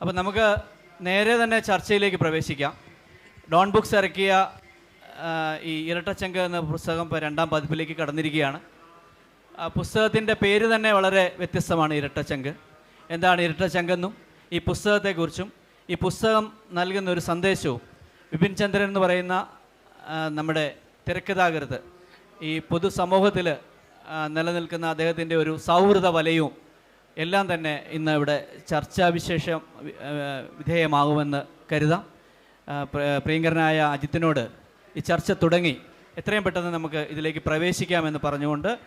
അപ്പോൾ നമുക്ക് നേരെ തന്നെ ചർച്ചയിലേക്ക് പ്രവേശിക്കാം. ഡോൺ ബുക്സ് ഇറക്കിയ ഈ ഇരട്ടച്ചങ്ക് എന്ന പുസ്തകം രണ്ടാം പതിപ്പിലേക്ക് കടന്നിരിക്കുകയാണ്. ആ പുസ്തകത്തിന്റെ പേര് തന്നെ വളരെ വ്യത്യസ്തമാണ് ഇരട്ടച്ചങ്ക്. എന്താണ് ഇരട്ടച്ചങ്കെന്നും ഈ പുസ്തകത്തെക്കുറിച്ചും ഈ പുസ്തകം നൽകുന്ന ഒരു സന്ദേശവും വിപിൻ ചന്ദ്രൻ എന്ന് പറയുന്ന നമ്മുടെ തിരക്കഥാകൃത്ത് ഈ പൊതുസമൂഹത്തിൽ നിലനിൽക്കുന്ന അദ്ദേഹത്തിന്റെ ഒരു സൗഹൃദ വലയവും എല്ലാം തന്നെ ഇന്ന് ഇവിടെ ചർച്ചാ വിശേഷം വിധേയമാകുമെന്ന് കരുതാം. പ്രിയങ്കരനായ അജിത്തിനോട് ഈ ചർച്ച തുടങ്ങി. എത്രയും പെട്ടെന്ന് നമുക്ക് ഇതിലേക്ക് പ്രവേശിക്കാമെന്ന് പറഞ്ഞുകൊണ്ട്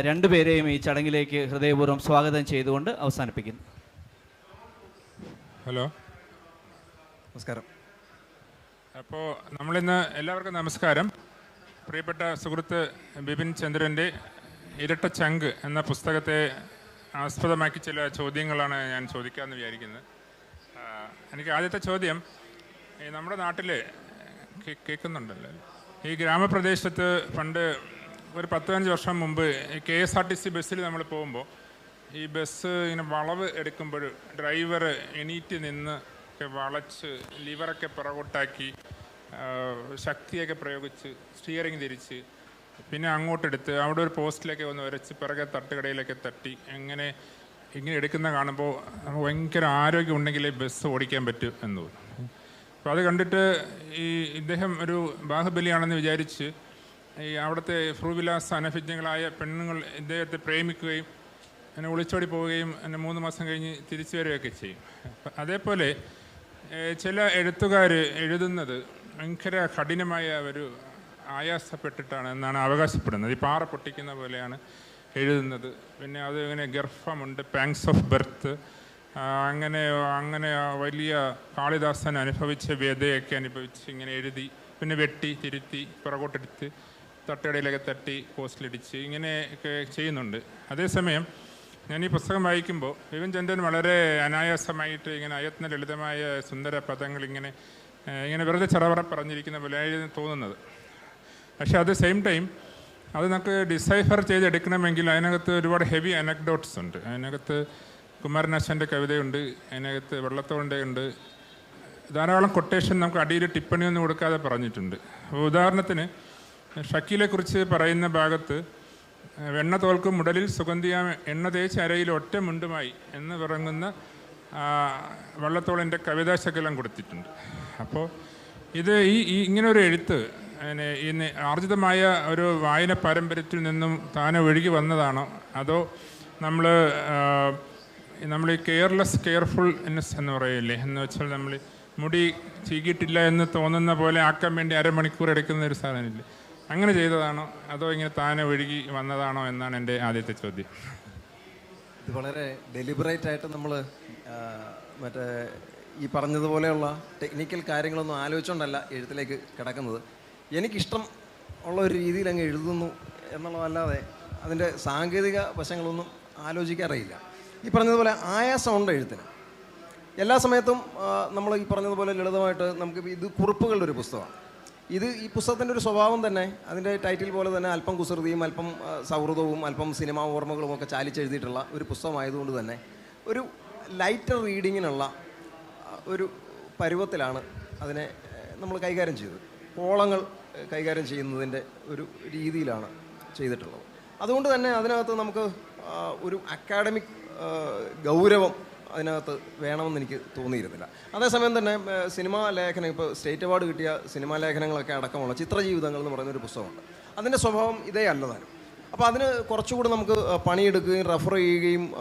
രണ്ടുപേരെയും ഈ ചടങ്ങിലേക്ക് ഹൃദയപൂർവം സ്വാഗതം ചെയ്തുകൊണ്ട് അവസാനിപ്പിക്കുന്നു. ഹലോ. നമസ്കാരം. അപ്പോൾ നമ്മളിന്ന് എല്ലാവർക്കും നമസ്കാരം. പ്രിയപ്പെട്ട സുഹൃത്ത് ബിപിൻ ചന്ദ്രന്റെ ഇരട്ട ചങ്ക് എന്ന പുസ്തകത്തെ ആസ്പദമാക്കി ചില ചോദ്യങ്ങളാണ് ഞാൻ ചോദിക്കാമെന്ന് വിചാരിക്കുന്നത്. എനിക്ക് ആദ്യത്തെ ചോദ്യം ഈ നമ്മുടെ നാട്ടിൽ കേൾക്കുന്നുണ്ടല്ലോ. ഈ ഗ്രാമപ്രദേശത്ത് പണ്ട് ഒരു പത്തഞ്ച് വർഷം മുമ്പ് K S R T C ബസ്സിൽ നമ്മൾ പോകുമ്പോൾ ഈ ബസ് ഇങ്ങനെ വളവ് എടുക്കുമ്പോൾ ഡ്രൈവർ എണീറ്റ് നിന്ന് ഒക്കെ വളച്ച് ലിവറൊക്കെ പുറകോട്ടാക്കി ശക്തിയൊക്കെ പ്രയോഗിച്ച് സ്റ്റിയറിംഗ് തിരിച്ച് പിന്നെ അങ്ങോട്ടെടുത്ത് അവിടെ ഒരു പോസ്റ്റിലേക്ക് ഒന്ന് വരച്ച് പിറകെ തട്ടുകടയിലൊക്കെ തട്ടി അങ്ങനെ ഇങ്ങനെ എടുക്കുന്ന കാണുമ്പോൾ ഭയങ്കര ആരോഗ്യം ഉണ്ടെങ്കിലേ ബസ് ഓടിക്കാൻ പറ്റൂ എന്ന് തോന്നും അപ്പോൾ അത് കണ്ടിട്ട് ഈ ഇദ്ദേഹം ഒരു ബാഹുബലിയാണെന്ന് വിചാരിച്ച് ഈ അവിടുത്തെ ഫ്രൂവിലാസ അനഭിജ്ഞങ്ങളായ പെണ്ണുങ്ങൾ ഇദ്ദേഹത്തെ പ്രേമിക്കുകയും എന്നെ ഒളിച്ചോടി പോവുകയും എന്നെ മൂന്ന് മാസം കഴിഞ്ഞ് തിരിച്ചു വരികയൊക്കെ ചെയ്യും. അതേപോലെ ചില എഴുത്തുകാർ എഴുതുന്നത് ഭയങ്കര കഠിനമായ ഒരു ആയാസപ്പെട്ടിട്ടാണ് എന്നാണ് അവകാശപ്പെടുന്നത്. ഈ പാറ പൊട്ടിക്കുന്ന പോലെയാണ് എഴുതുന്നത്. പിന്നെ അത് ഇങ്ങനെ ഗർഭമുണ്ട് പാങ്സ് ഓഫ് ബർത്ത് അങ്ങനെ അങ്ങനെ വലിയ കാളിദാസൻ അനുഭവിച്ച വ്യതയൊക്കെ അനുഭവിച്ച് ഇങ്ങനെ എഴുതി പിന്നെ വെട്ടി തിരുത്തി പുറകോട്ടെടുത്ത് തട്ടയിടയിലൊക്കെ തട്ടി പോസ്റ്റിലിടിച്ച് ഇങ്ങനെയൊക്കെ ചെയ്യുന്നുണ്ട്. അതേസമയം ഞാൻ ഈ പുസ്തകം വായിക്കുമ്പോൾ വിവൻ ചന്ദ്രൻ വളരെ അനായാസമായിട്ട് ഇങ്ങനെ അയത്ന ലളിതമായ സുന്ദര പദങ്ങൾ ഇങ്ങനെ ഇങ്ങനെ വെറുതെ ചെറവറ പറഞ്ഞിരിക്കുന്ന പോലെ തോന്നുന്നത്. പക്ഷേ അറ്റ് ദ സെയിം ടൈം അത് നമുക്ക് ഡിസൈഫർ ചെയ്തെടുക്കണമെങ്കിൽ അതിനകത്ത് ഒരുപാട് ഹെവി അനക്ഡോട്ട്സ് ഉണ്ട്. അതിനകത്ത് കുമാരനാശാന്റെ കവിതയുണ്ട് അതിനകത്ത് വെള്ളത്തോണ്ടയുണ്ട് ധാരാളം കൊട്ടേഷൻ നമുക്ക് അടിയിൽ ടിപ്പണിയൊന്നും കൊടുക്കാതെ പറഞ്ഞിട്ടുണ്ട്. അപ്പോൾ ഉദാഹരണത്തിന് ഷക്കീലെക്കുറിച്ച് പറയുന്ന ഭാഗത്ത് വെണ്ണ തോൽക്കും മുടലിൽ സുഗന്ധിയാ എണ്ണ തേച്ച് അരയിൽ ഒറ്റ മുണ്ടുമായി എന്ന് പറയുന്ന ആ, വള്ളത്തോളിന്റെ കവിതാശകലം കൊടുത്തിട്ടുണ്ട്. അപ്പോൾ ഇത് ഈ ഇങ്ങനെ ഒരു എഴുത്ത് പിന്നെ ഈ ആർജിതമായ ഒരു വായന പാരമ്പര്യത്തിൽ നിന്നും താനെ ഒഴുകി വന്നതാണോ? അതോ നമ്മൾ നമ്മൾ ഈ കെയർലെസ് കെയർഫുൾനെസ് എന്ന് പറയില്ലേ? എന്ന് വെച്ചാൽ നമ്മൾ മുടി ചീകിയിട്ടില്ല എന്ന് തോന്നുന്ന പോലെ ആക്കാൻ വേണ്ടി അരമണിക്കൂർ എടുക്കുന്ന ഒരു സാധനമില്ലേ? അങ്ങനെ ചെയ്തതാണോ? അതോ ഇങ്ങനെ താനെ ഒഴുകി വന്നതാണോ എന്നാണ് എന്റെ ആദ്യത്തെ ചോദ്യം. ഇത് വളരെ ഡെലിബറേറ്റ് ആയിട്ട് നമ്മൾ മറ്റേ ഈ പറഞ്ഞതുപോലെയുള്ള ടെക്നിക്കൽ കാര്യങ്ങളൊന്നും ആലോചിച്ചുകൊണ്ടല്ല എഴുത്തിലേക്ക് കിടക്കുന്നത്. എനിക്കിഷ്ടം ഉള്ള ഒരു രീതിയിൽ അങ്ങ് എഴുതുന്നു എന്നുള്ളതല്ലാതെ അതിന്റെ സാങ്കേതിക വശങ്ങളൊന്നും ആലോചിക്കാറില്ല ഈ പറഞ്ഞതുപോലെ ആയാസമുണ്ട് എഴുത്തിന്. എല്ലാ സമയത്തും നമ്മൾ ഈ പറഞ്ഞതുപോലെ ലളിതമായിട്ട് നമുക്ക് ഇത് കുറിപ്പുകളുടെ ഒരു പുസ്തകമാണ്. ഇത് ഈ പുസ്തകത്തിന്റെ ഒരു സ്വഭാവം തന്നെ അതിന്റെ ടൈറ്റിൽ പോലെ തന്നെ അല്പം കുസൃതിയും അല്പം സൗഹൃദവും അല്പം സിനിമാ ഓർമ്മകളും ഒക്കെ ചാലിച്ചെഴുതിയിട്ടുള്ള ഒരു പുസ്തകമായതുകൊണ്ട് തന്നെ ഒരു ലൈറ്റർ റീഡിങ്ങിനുള്ള ഒരു പരുവത്തിലാണ് അതിനെ നമ്മൾ കൈകാര്യം ചെയ്തത്. കോളങ്ങൾ കൈകാര്യം ചെയ്യുന്നതിന്റെ ഒരു രീതിയിലാണ് ചെയ്തിട്ടുള്ളത്. അതുകൊണ്ട് തന്നെ അതിനകത്ത് നമുക്ക് ഒരു അക്കാഡമിക് ഗൗരവം അതിനകത്ത് വേണമെന്ന് എനിക്ക് തോന്നിയിരുന്നില്ല. അതേസമയം തന്നെ സിനിമാ ലേഖനം ഇപ്പോൾ സ്റ്റേറ്റ് അവാർഡ് കിട്ടിയ സിനിമാ ലേഖനങ്ങളൊക്കെ അടക്കമുള്ള ചിത്രജീവിതങ്ങൾ എന്ന് പറയുന്നൊരു പുസ്തകമുണ്ട്. അതിന്റെ സ്വഭാവം ഇതേ അല്ലതാണ് അപ്പോൾ അതിന് കുറച്ചുകൂടി നമുക്ക് പണിയെടുക്കുകയും റെഫർ ചെയ്യുകയും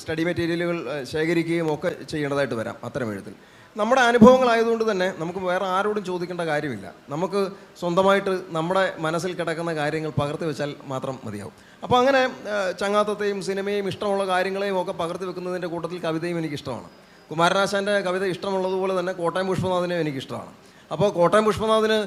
സ്റ്റഡി മെറ്റീരിയലുകൾ ശേഖരിക്കുകയും ഒക്കെ ചെയ്യേണ്ടതായിട്ട് വരാം അത്തരം എഴുത്തിൽ. നമ്മുടെ അനുഭവങ്ങളായതുകൊണ്ട് തന്നെ നമുക്ക് വേറെ ആരോടും ചോദിക്കേണ്ട കാര്യമില്ല. നമുക്ക് സ്വന്തമായിട്ട് നമ്മുടെ മനസ്സിൽ കിടക്കുന്ന കാര്യങ്ങൾ പകർത്തി വെച്ചാൽ മാത്രം മതിയാവും. അപ്പോൾ അങ്ങനെ ചങ്ങാത്തത്തെയും സിനിമയും ഇഷ്ടമുള്ള കാര്യങ്ങളെയും ഒക്കെ പകർത്തി വെക്കുന്നതിന്റെ കൂട്ടത്തിൽ കവിതയും എനിക്കിഷ്ടമാണ്. കുമാരനാശാന്റെ കവിത ഇഷ്ടമുള്ളതുപോലെ തന്നെ കോട്ടയം പുഷ്പനാഥിനെയും എനിക്കിഷ്ടമാണ്. അപ്പോൾ കോട്ടയം പുഷ്പനാഥിന്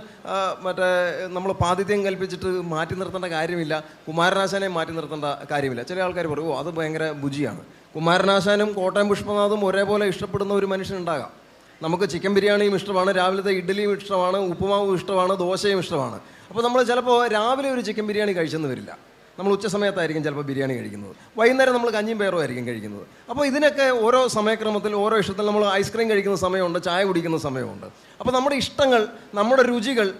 മറ്റേ നമ്മൾ പാതിഥ്യം കൽപ്പിച്ചിട്ട് മാറ്റി നിർത്തേണ്ട കാര്യമില്ല. കുമാരനാശാനെ മാറ്റി നിർത്തേണ്ട കാര്യമില്ല. ചില ആൾക്കാർ പറയും അത് ഭയങ്കര ബുജിയാണ്. കുമാരനാശാനും കോട്ടയം പുഷ്പനാഥും ഒരേപോലെ ഇഷ്ടപ്പെടുന്ന ഒരു മനുഷ്യനുണ്ടാകാം നമുക്ക് ചിക്കൻ ബിരിയാണിയും ഇഷ്ടമാണ് രാവിലത്തെ ഇഡ്ഡലിയും ഇഷ്ടമാണ് ഉപ്പുമാവും ഇഷ്ടമാണ് ദോശയും ഇഷ്ടമാണ്. അപ്പോൾ നമ്മൾ ചിലപ്പോൾ രാവിലെ ഒരു ചിക്കൻ ബിരിയാണി കഴിച്ചെന്ന് വരില്ല. നമ്മൾ ഉച്ച സമയത്തായിരിക്കും ചിലപ്പോൾ ബിരിയാണി കഴിക്കുന്നത്. വൈകുന്നേരം നമ്മൾ കഞ്ഞിയും പേറും ആയിരിക്കും കഴിക്കുന്നത്. അപ്പോൾ ഇതിനൊക്കെ ഓരോ സമയക്രമത്തിൽ ഓരോ ഇഷ്ടത്തിൽ നമ്മൾ ഐസ്ക്രീം കഴിക്കുന്ന സമയമുണ്ട് ചായ കുടിക്കുന്ന സമയമുണ്ട്. അപ്പോൾ നമ്മുടെ ഇഷ്ടങ്ങൾ നമ്മുടെ രുചികൾ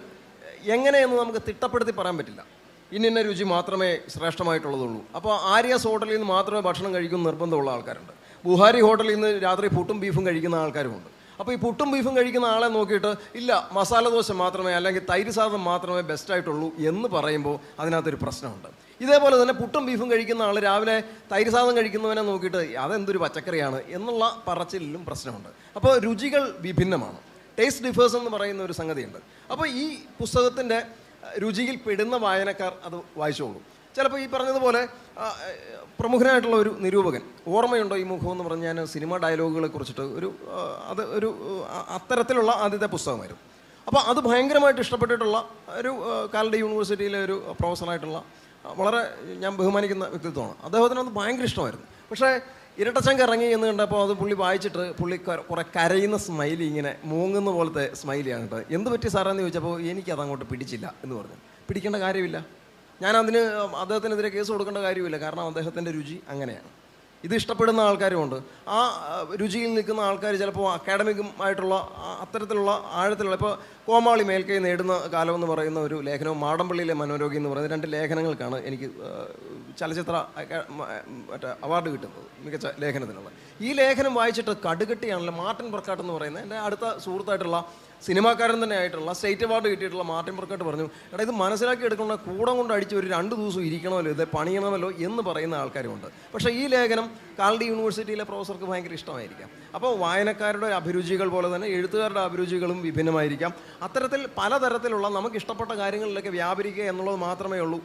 എങ്ങനെയെന്ന് നമുക്ക് തിട്ടപ്പെടുത്തി പറയാൻ പറ്റില്ല. ഇന്ന രുചി മാത്രമേ ശ്രേഷ്ഠമായിട്ടുള്ളതുള്ളൂ. അപ്പോൾ ആര്യാസ് ഹോട്ടലിൽ നിന്ന് മാത്രമേ ഭക്ഷണം കഴിക്കുന്ന നിർബന്ധമുള്ള ആൾക്കാരുണ്ട്. ബുഹാരി ഹോട്ടലിൽ നിന്ന് രാത്രി പുട്ടും ബീഫും കഴിക്കുന്ന ആൾക്കാരുമുണ്ട്. അപ്പോൾ ഈ പുട്ടും ബീഫും കഴിക്കുന്ന ആളെ നോക്കിയിട്ട് ഇല്ല മസാല ദോശ മാത്രമേ അല്ലെങ്കിൽ തൈര് സാധനം മാത്രമേ ബെസ്റ്റായിട്ടുള്ളൂ എന്ന് പറയുമ്പോൾ അതിനകത്തൊരു പ്രശ്നമുണ്ട്. ഇതേപോലെ തന്നെ പുട്ടും ബീഫും കഴിക്കുന്ന ആൾ രാവിലെ തൈര് സാധനം കഴിക്കുന്നവനെ നോക്കിയിട്ട് അതെന്തൊരു പച്ചക്കറിയാണ് എന്നുള്ള പറച്ചിലും പ്രശ്നമുണ്ട്. അപ്പോൾ രുചികൾ വിഭിന്നമാണ്. ടേസ്റ്റ് ഡിഫേഴ്സ് എന്ന് പറയുന്ന ഒരു സംഗതിയുണ്ട്. അപ്പോൾ ഈ പുസ്തകത്തിന്റെ രുചിയിൽ പെടുന്ന വായനക്കാർ അത് വായിച്ചോളൂ. ചിലപ്പോൾ ഈ പറഞ്ഞതുപോലെ പ്രമുഖനായിട്ടുള്ള ഒരു നിരൂപകൻ ഓർമ്മയുണ്ടോ ഈ മുഖം എന്ന് പറഞ്ഞ് ഞാൻ സിനിമ ഡയലോഗുകളെ കുറിച്ചിട്ട്? ഒരു അത് ഒരു അത്തരത്തിലുള്ള ആദ്യത്തെ പുസ്തകമായിരുന്നു. അപ്പോൾ അത് ഭയങ്കരമായിട്ട് ഇഷ്ടപ്പെട്ടിട്ടുള്ള ഒരു കാലഡ് യൂണിവേഴ്സിറ്റിയിലെ ഒരു പ്രൊഫസറായിട്ടുള്ള വളരെ ഞാൻ ബഹുമാനിക്കുന്ന വ്യക്തിത്വമാണ്. അദ്ദേഹത്തിന് അത് ഭയങ്കര ഇഷ്ടമായിരുന്നു. പക്ഷേ ഇരട്ടച്ചങ്ക ഇറങ്ങി എന്ന് കണ്ടപ്പോൾ അത് പുള്ളി വായിച്ചിട്ട് പുള്ളി കുറെ കരയുന്ന സ്മൈലി ഇങ്ങനെ മൂങ്ങുന്ന പോലത്തെ സ്മൈലിയാണ് കേട്ടോ. എന്ത് പറ്റി സാറെന്ന് ചോദിച്ചപ്പോൾ എനിക്കത് അങ്ങോട്ട് പിടിച്ചില്ല എന്ന് പറഞ്ഞു. പിടിക്കേണ്ട കാര്യമില്ല. ഞാൻ അതിന് അദ്ദേഹത്തിനെതിരെ കേസ് കൊടുക്കേണ്ട കാര്യമില്ല. കാരണം അദ്ദേഹത്തിന്റെ രുചി അങ്ങനെയാണ്. ഇത് ഇഷ്ടപ്പെടുന്ന ആൾക്കാരുമുണ്ട് ആ രുചിയിൽ നിൽക്കുന്ന ആൾക്കാർ ചിലപ്പോൾ അക്കാഡമികമായിട്ടുള്ള അത്തരത്തിലുള്ള ആഴത്തിലുള്ള ഇപ്പോൾ കോമാളി മേൽക്കൈ നേടുന്ന കാലം എന്ന് പറയുന്ന ഒരു ലേഖനവും മാടമ്പള്ളിയിലെ മനോരോഗി എന്ന് പറയുന്ന രണ്ട് ലേഖനങ്ങൾക്കാണ് എനിക്ക് ചലച്ചിത്ര മറ്റേ അവാർഡ് കിട്ടുന്നത് മികച്ച ലേഖനത്തിനുള്ള. ഈ ലേഖനം വായിച്ചിട്ട് കടുകട്ടിയാണല്ലോ മാർട്ടിൻ പ്രക്കാട്ട് എന്ന് പറയുന്നത് എന്റെ അടുത്ത സുഹൃത്തായിട്ടുള്ള സിനിമാക്കാരൻ തന്നെ ആയിട്ടുള്ള സ്റ്റേറ്റ് അവാർഡ് കിട്ടിയിട്ടുള്ള മാർട്ടിൻ പ്രക്കാട്ട് പറഞ്ഞു എടാ ഇത് മനസ്സിലാക്കി എടുക്കുന്ന കൂടം കൊണ്ട് അടിച്ച് ഒരു രണ്ട് ദിവസം ഇരിക്കണമല്ലോ ഇത് പണിയണമല്ലോ എന്ന് പറയുന്ന ആൾക്കാരുമുണ്ട്. പക്ഷേ ഈ ലേഖനം കാൽഡി യൂണിവേഴ്സിറ്റിയിലെ പ്രൊഫസർക്ക് ഭയങ്കര ഇഷ്ടമായിരിക്കാം. അപ്പോൾ വായനക്കാരുടെ അഭിരുചികൾ പോലെ തന്നെ എഴുത്തുകാരുടെ അഭിരുചികളും വിഭിന്നമായിരിക്കാം. അത്തരത്തിൽ പലതരത്തിലുള്ള നമുക്ക് ഇഷ്ടപ്പെട്ട കാര്യങ്ങളിലൊക്കെ വ്യാപരിക്കുക എന്നുള്ളത് മാത്രമേ ഉള്ളൂ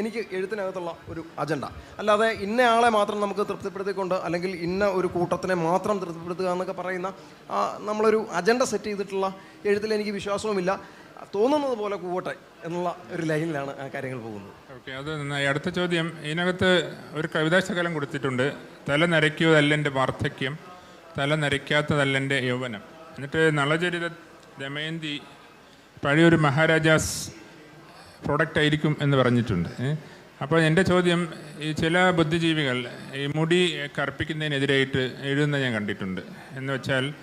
എനിക്ക് എഴുത്തിനകത്തുള്ള ഒരു അജണ്ട. അല്ലാതെ ഇന്ന ആളെ മാത്രം നമുക്ക് തൃപ്തിപ്പെടുത്തിക്കൊണ്ട് അല്ലെങ്കിൽ ഇന്ന ഒരു കൂട്ടത്തിനെ മാത്രം തൃപ്തിപ്പെടുത്തുക എന്നൊക്കെ പറയുന്ന നമ്മളൊരു അജണ്ട സെറ്റ് ചെയ്തിട്ടുള്ള എഴുത്തിൽ എനിക്ക് വിശ്വാസവുമില്ല. തോന്നുന്നത് പോലെ കൂവട്ടെ എന്നുള്ള ഒരു ലൈനിലാണ് ആ കാര്യങ്ങൾ പോകുന്നത്. ഓക്കെ അത് നന്നായി. അടുത്ത ചോദ്യം. ഇതിനകത്ത് ഒരു കവിതാശകലം കൊടുത്തിട്ടുണ്ട്. തല നരയ്ക്കുന്നതല്ലെന്റെ വാർദ്ധക്യം തല നരയ്ക്കാത്തതല്ലെന്റെ യൗവനം. എന്നിട്ട് നളചരിത ദമയന്തി പഴയൊരു മഹാരാജാസ് പ്രൊഡക്റ്റ് ആയിരിക്കും എന്ന് പറഞ്ഞിട്ടുണ്ട്. അപ്പോൾ എന്റെ ചോദ്യം ഈ ചില ബുദ്ധിജീവികൾ ഈ മുടി കറുപ്പിക്കുന്നതിനെതിരായിട്ട് എഴുതുന്ന ഞാൻ കണ്ടിട്ടുണ്ട്. എന്ന് വെച്ചാൽ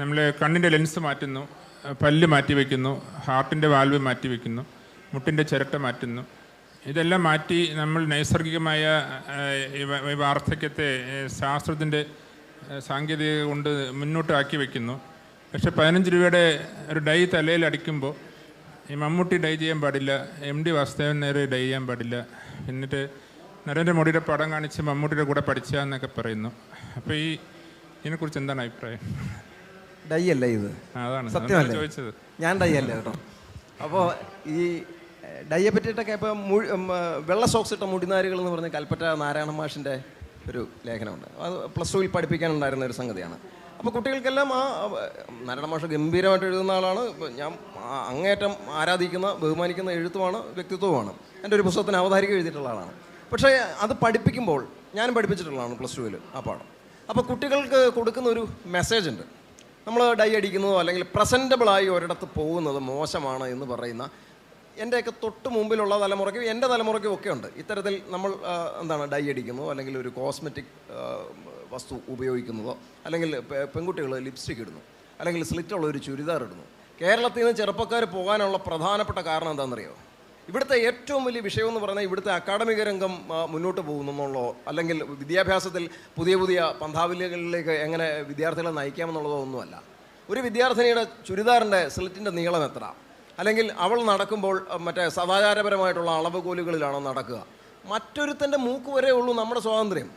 നമ്മൾ കണ്ണിന്റെ ലെൻസ് മാറ്റുന്നു പല്ല് മാറ്റി വയ്ക്കുന്നു ഹാർട്ടിന്റെ വാൽവ് മാറ്റി വയ്ക്കുന്നു മുട്ടിന്റെ ചിരട്ട മാറ്റുന്നു. ഇതെല്ലാം മാറ്റി നമ്മൾ നൈസർഗികമായ വാർദ്ധക്യത്തെ ശാസ്ത്രത്തിന്റെ സാങ്കേതിക കൊണ്ട് മുന്നോട്ടാക്കി വയ്ക്കുന്നു പക്ഷേ പതിനഞ്ച് രൂപയുടെ ഒരു ഡൈ തലയിൽ അടിക്കുമ്പോൾ ഈ മമ്മൂട്ടി ഡൈ ചെയ്യാൻ പാടില്ല എം ഡി വാസുദേവൻ നേരെ ഡൈ ചെയ്യാൻ പാടില്ല. എന്നിട്ട് നരേന്ദ്രമോദിയുടെ പടം കാണിച്ച് മമ്മൂട്ടിയുടെ കൂടെ പഠിച്ച എന്നൊക്കെ പറയുന്നു. അപ്പോൾ ഈ ഇതിനെക്കുറിച്ച് എന്താണ് അഭിപ്രായം? ഡൈ അല്ല ഇത് സത്യമല്ലേ? ഞാൻ ഡൈ അല്ല കേട്ടോ. അപ്പോൾ ഈ ഡൈയെ പറ്റിയിട്ടൊക്കെ ഇപ്പോൾ വെള്ള സോക്സ് ഇട്ട മുടിനാരുകൾ എന്ന് പറഞ്ഞ കൽപ്പറ്റ നാരായണ മാഷിന്റെ ഒരു ലേഖനമുണ്ട്. അത് പ്ലസ് ടുവിൽ പഠിപ്പിക്കാനുണ്ടായിരുന്ന ഒരു സംഗതിയാണ്. അപ്പോൾ കുട്ടികൾക്കെല്ലാം ആ നാരായണ മാഷ് ഗംഭീരമായിട്ട് എഴുതുന്ന ആളാണ്. ഞാൻ അങ്ങേറ്റം ആരാധിക്കുന്ന ബഹുമാനിക്കുന്ന എഴുത്തുമാണ് വ്യക്തിത്വമാണ് എന്റെ ഒരു പുസ്തകത്തിന് അവതാരിക എഴുതിയിട്ടുള്ള ആളാണ്. പക്ഷേ അത് പഠിപ്പിക്കുമ്പോൾ ഞാനും പഠിപ്പിച്ചിട്ടുള്ളതാണ് പ്ലസ് ടുവിൽ ആ പാഠം. അപ്പോൾ കുട്ടികൾക്ക് കൊടുക്കുന്ന ഒരു മെസ്സേജ് ഉണ്ട്. നമ്മൾ ഡൈ അടിക്കുന്നതോ അല്ലെങ്കിൽ പ്രസന്റബിളായി ഒരിടത്ത് പോകുന്നത് മോശമാണ് എന്ന് പറയുന്ന എന്റെയൊക്കെ തൊട്ട് മുമ്പിലുള്ള തലമുറയ്ക്കും എന്റെ തലമുറയ്ക്കും ഒക്കെ ഉണ്ട്. ഇത്തരത്തിൽ നമ്മൾ എന്താണ് ഡൈ അടിക്കുന്നതോ അല്ലെങ്കിൽ ഒരു കോസ്മെറ്റിക് വസ്തു ഉപയോഗിക്കുന്നതോ അല്ലെങ്കിൽ പെൺകുട്ടികൾ ലിപ്സ്റ്റിക് ഇടുന്നു അല്ലെങ്കിൽ സ്ലിറ്റുള്ള ഒരു ചുരിദാർ ഇടുന്നു. കേരളത്തിൽ നിന്ന് ചെറുപ്പക്കാർ പോകാനുള്ള പ്രധാനപ്പെട്ട കാരണം എന്താണെന്നറിയോ? ഇവിടുത്തെ ഏറ്റവും വലിയ വിഷയം എന്ന് പറഞ്ഞാൽ ഇവിടുത്തെ അക്കാഡമിക രംഗം മുന്നോട്ട് പോകുന്നു എന്നുള്ളോ അല്ലെങ്കിൽ വിദ്യാഭ്യാസത്തിൽ പുതിയ പുതിയ പന്ഥാവലികളിലേക്ക് എങ്ങനെ വിദ്യാർത്ഥികളെ നയിക്കാമെന്നുള്ളതോ ഒന്നുമല്ല. ഒരു വിദ്യാർത്ഥിനിയുടെ ചുരിദാറിന്റെ സ്ലിറ്റിന്റെ നീളം എത്ര? അല്ലെങ്കിൽ അവൾ നടക്കുമ്പോൾ മറ്റേ സദാചാരപരമായിട്ടുള്ള അളവുകോലുകളിലാണോ നടക്കുക? മറ്റൊരുത്തന്റെ മൂക്ക് വരെ ഉള്ളൂ നമ്മുടെ സ്വാതന്ത്ര്യം.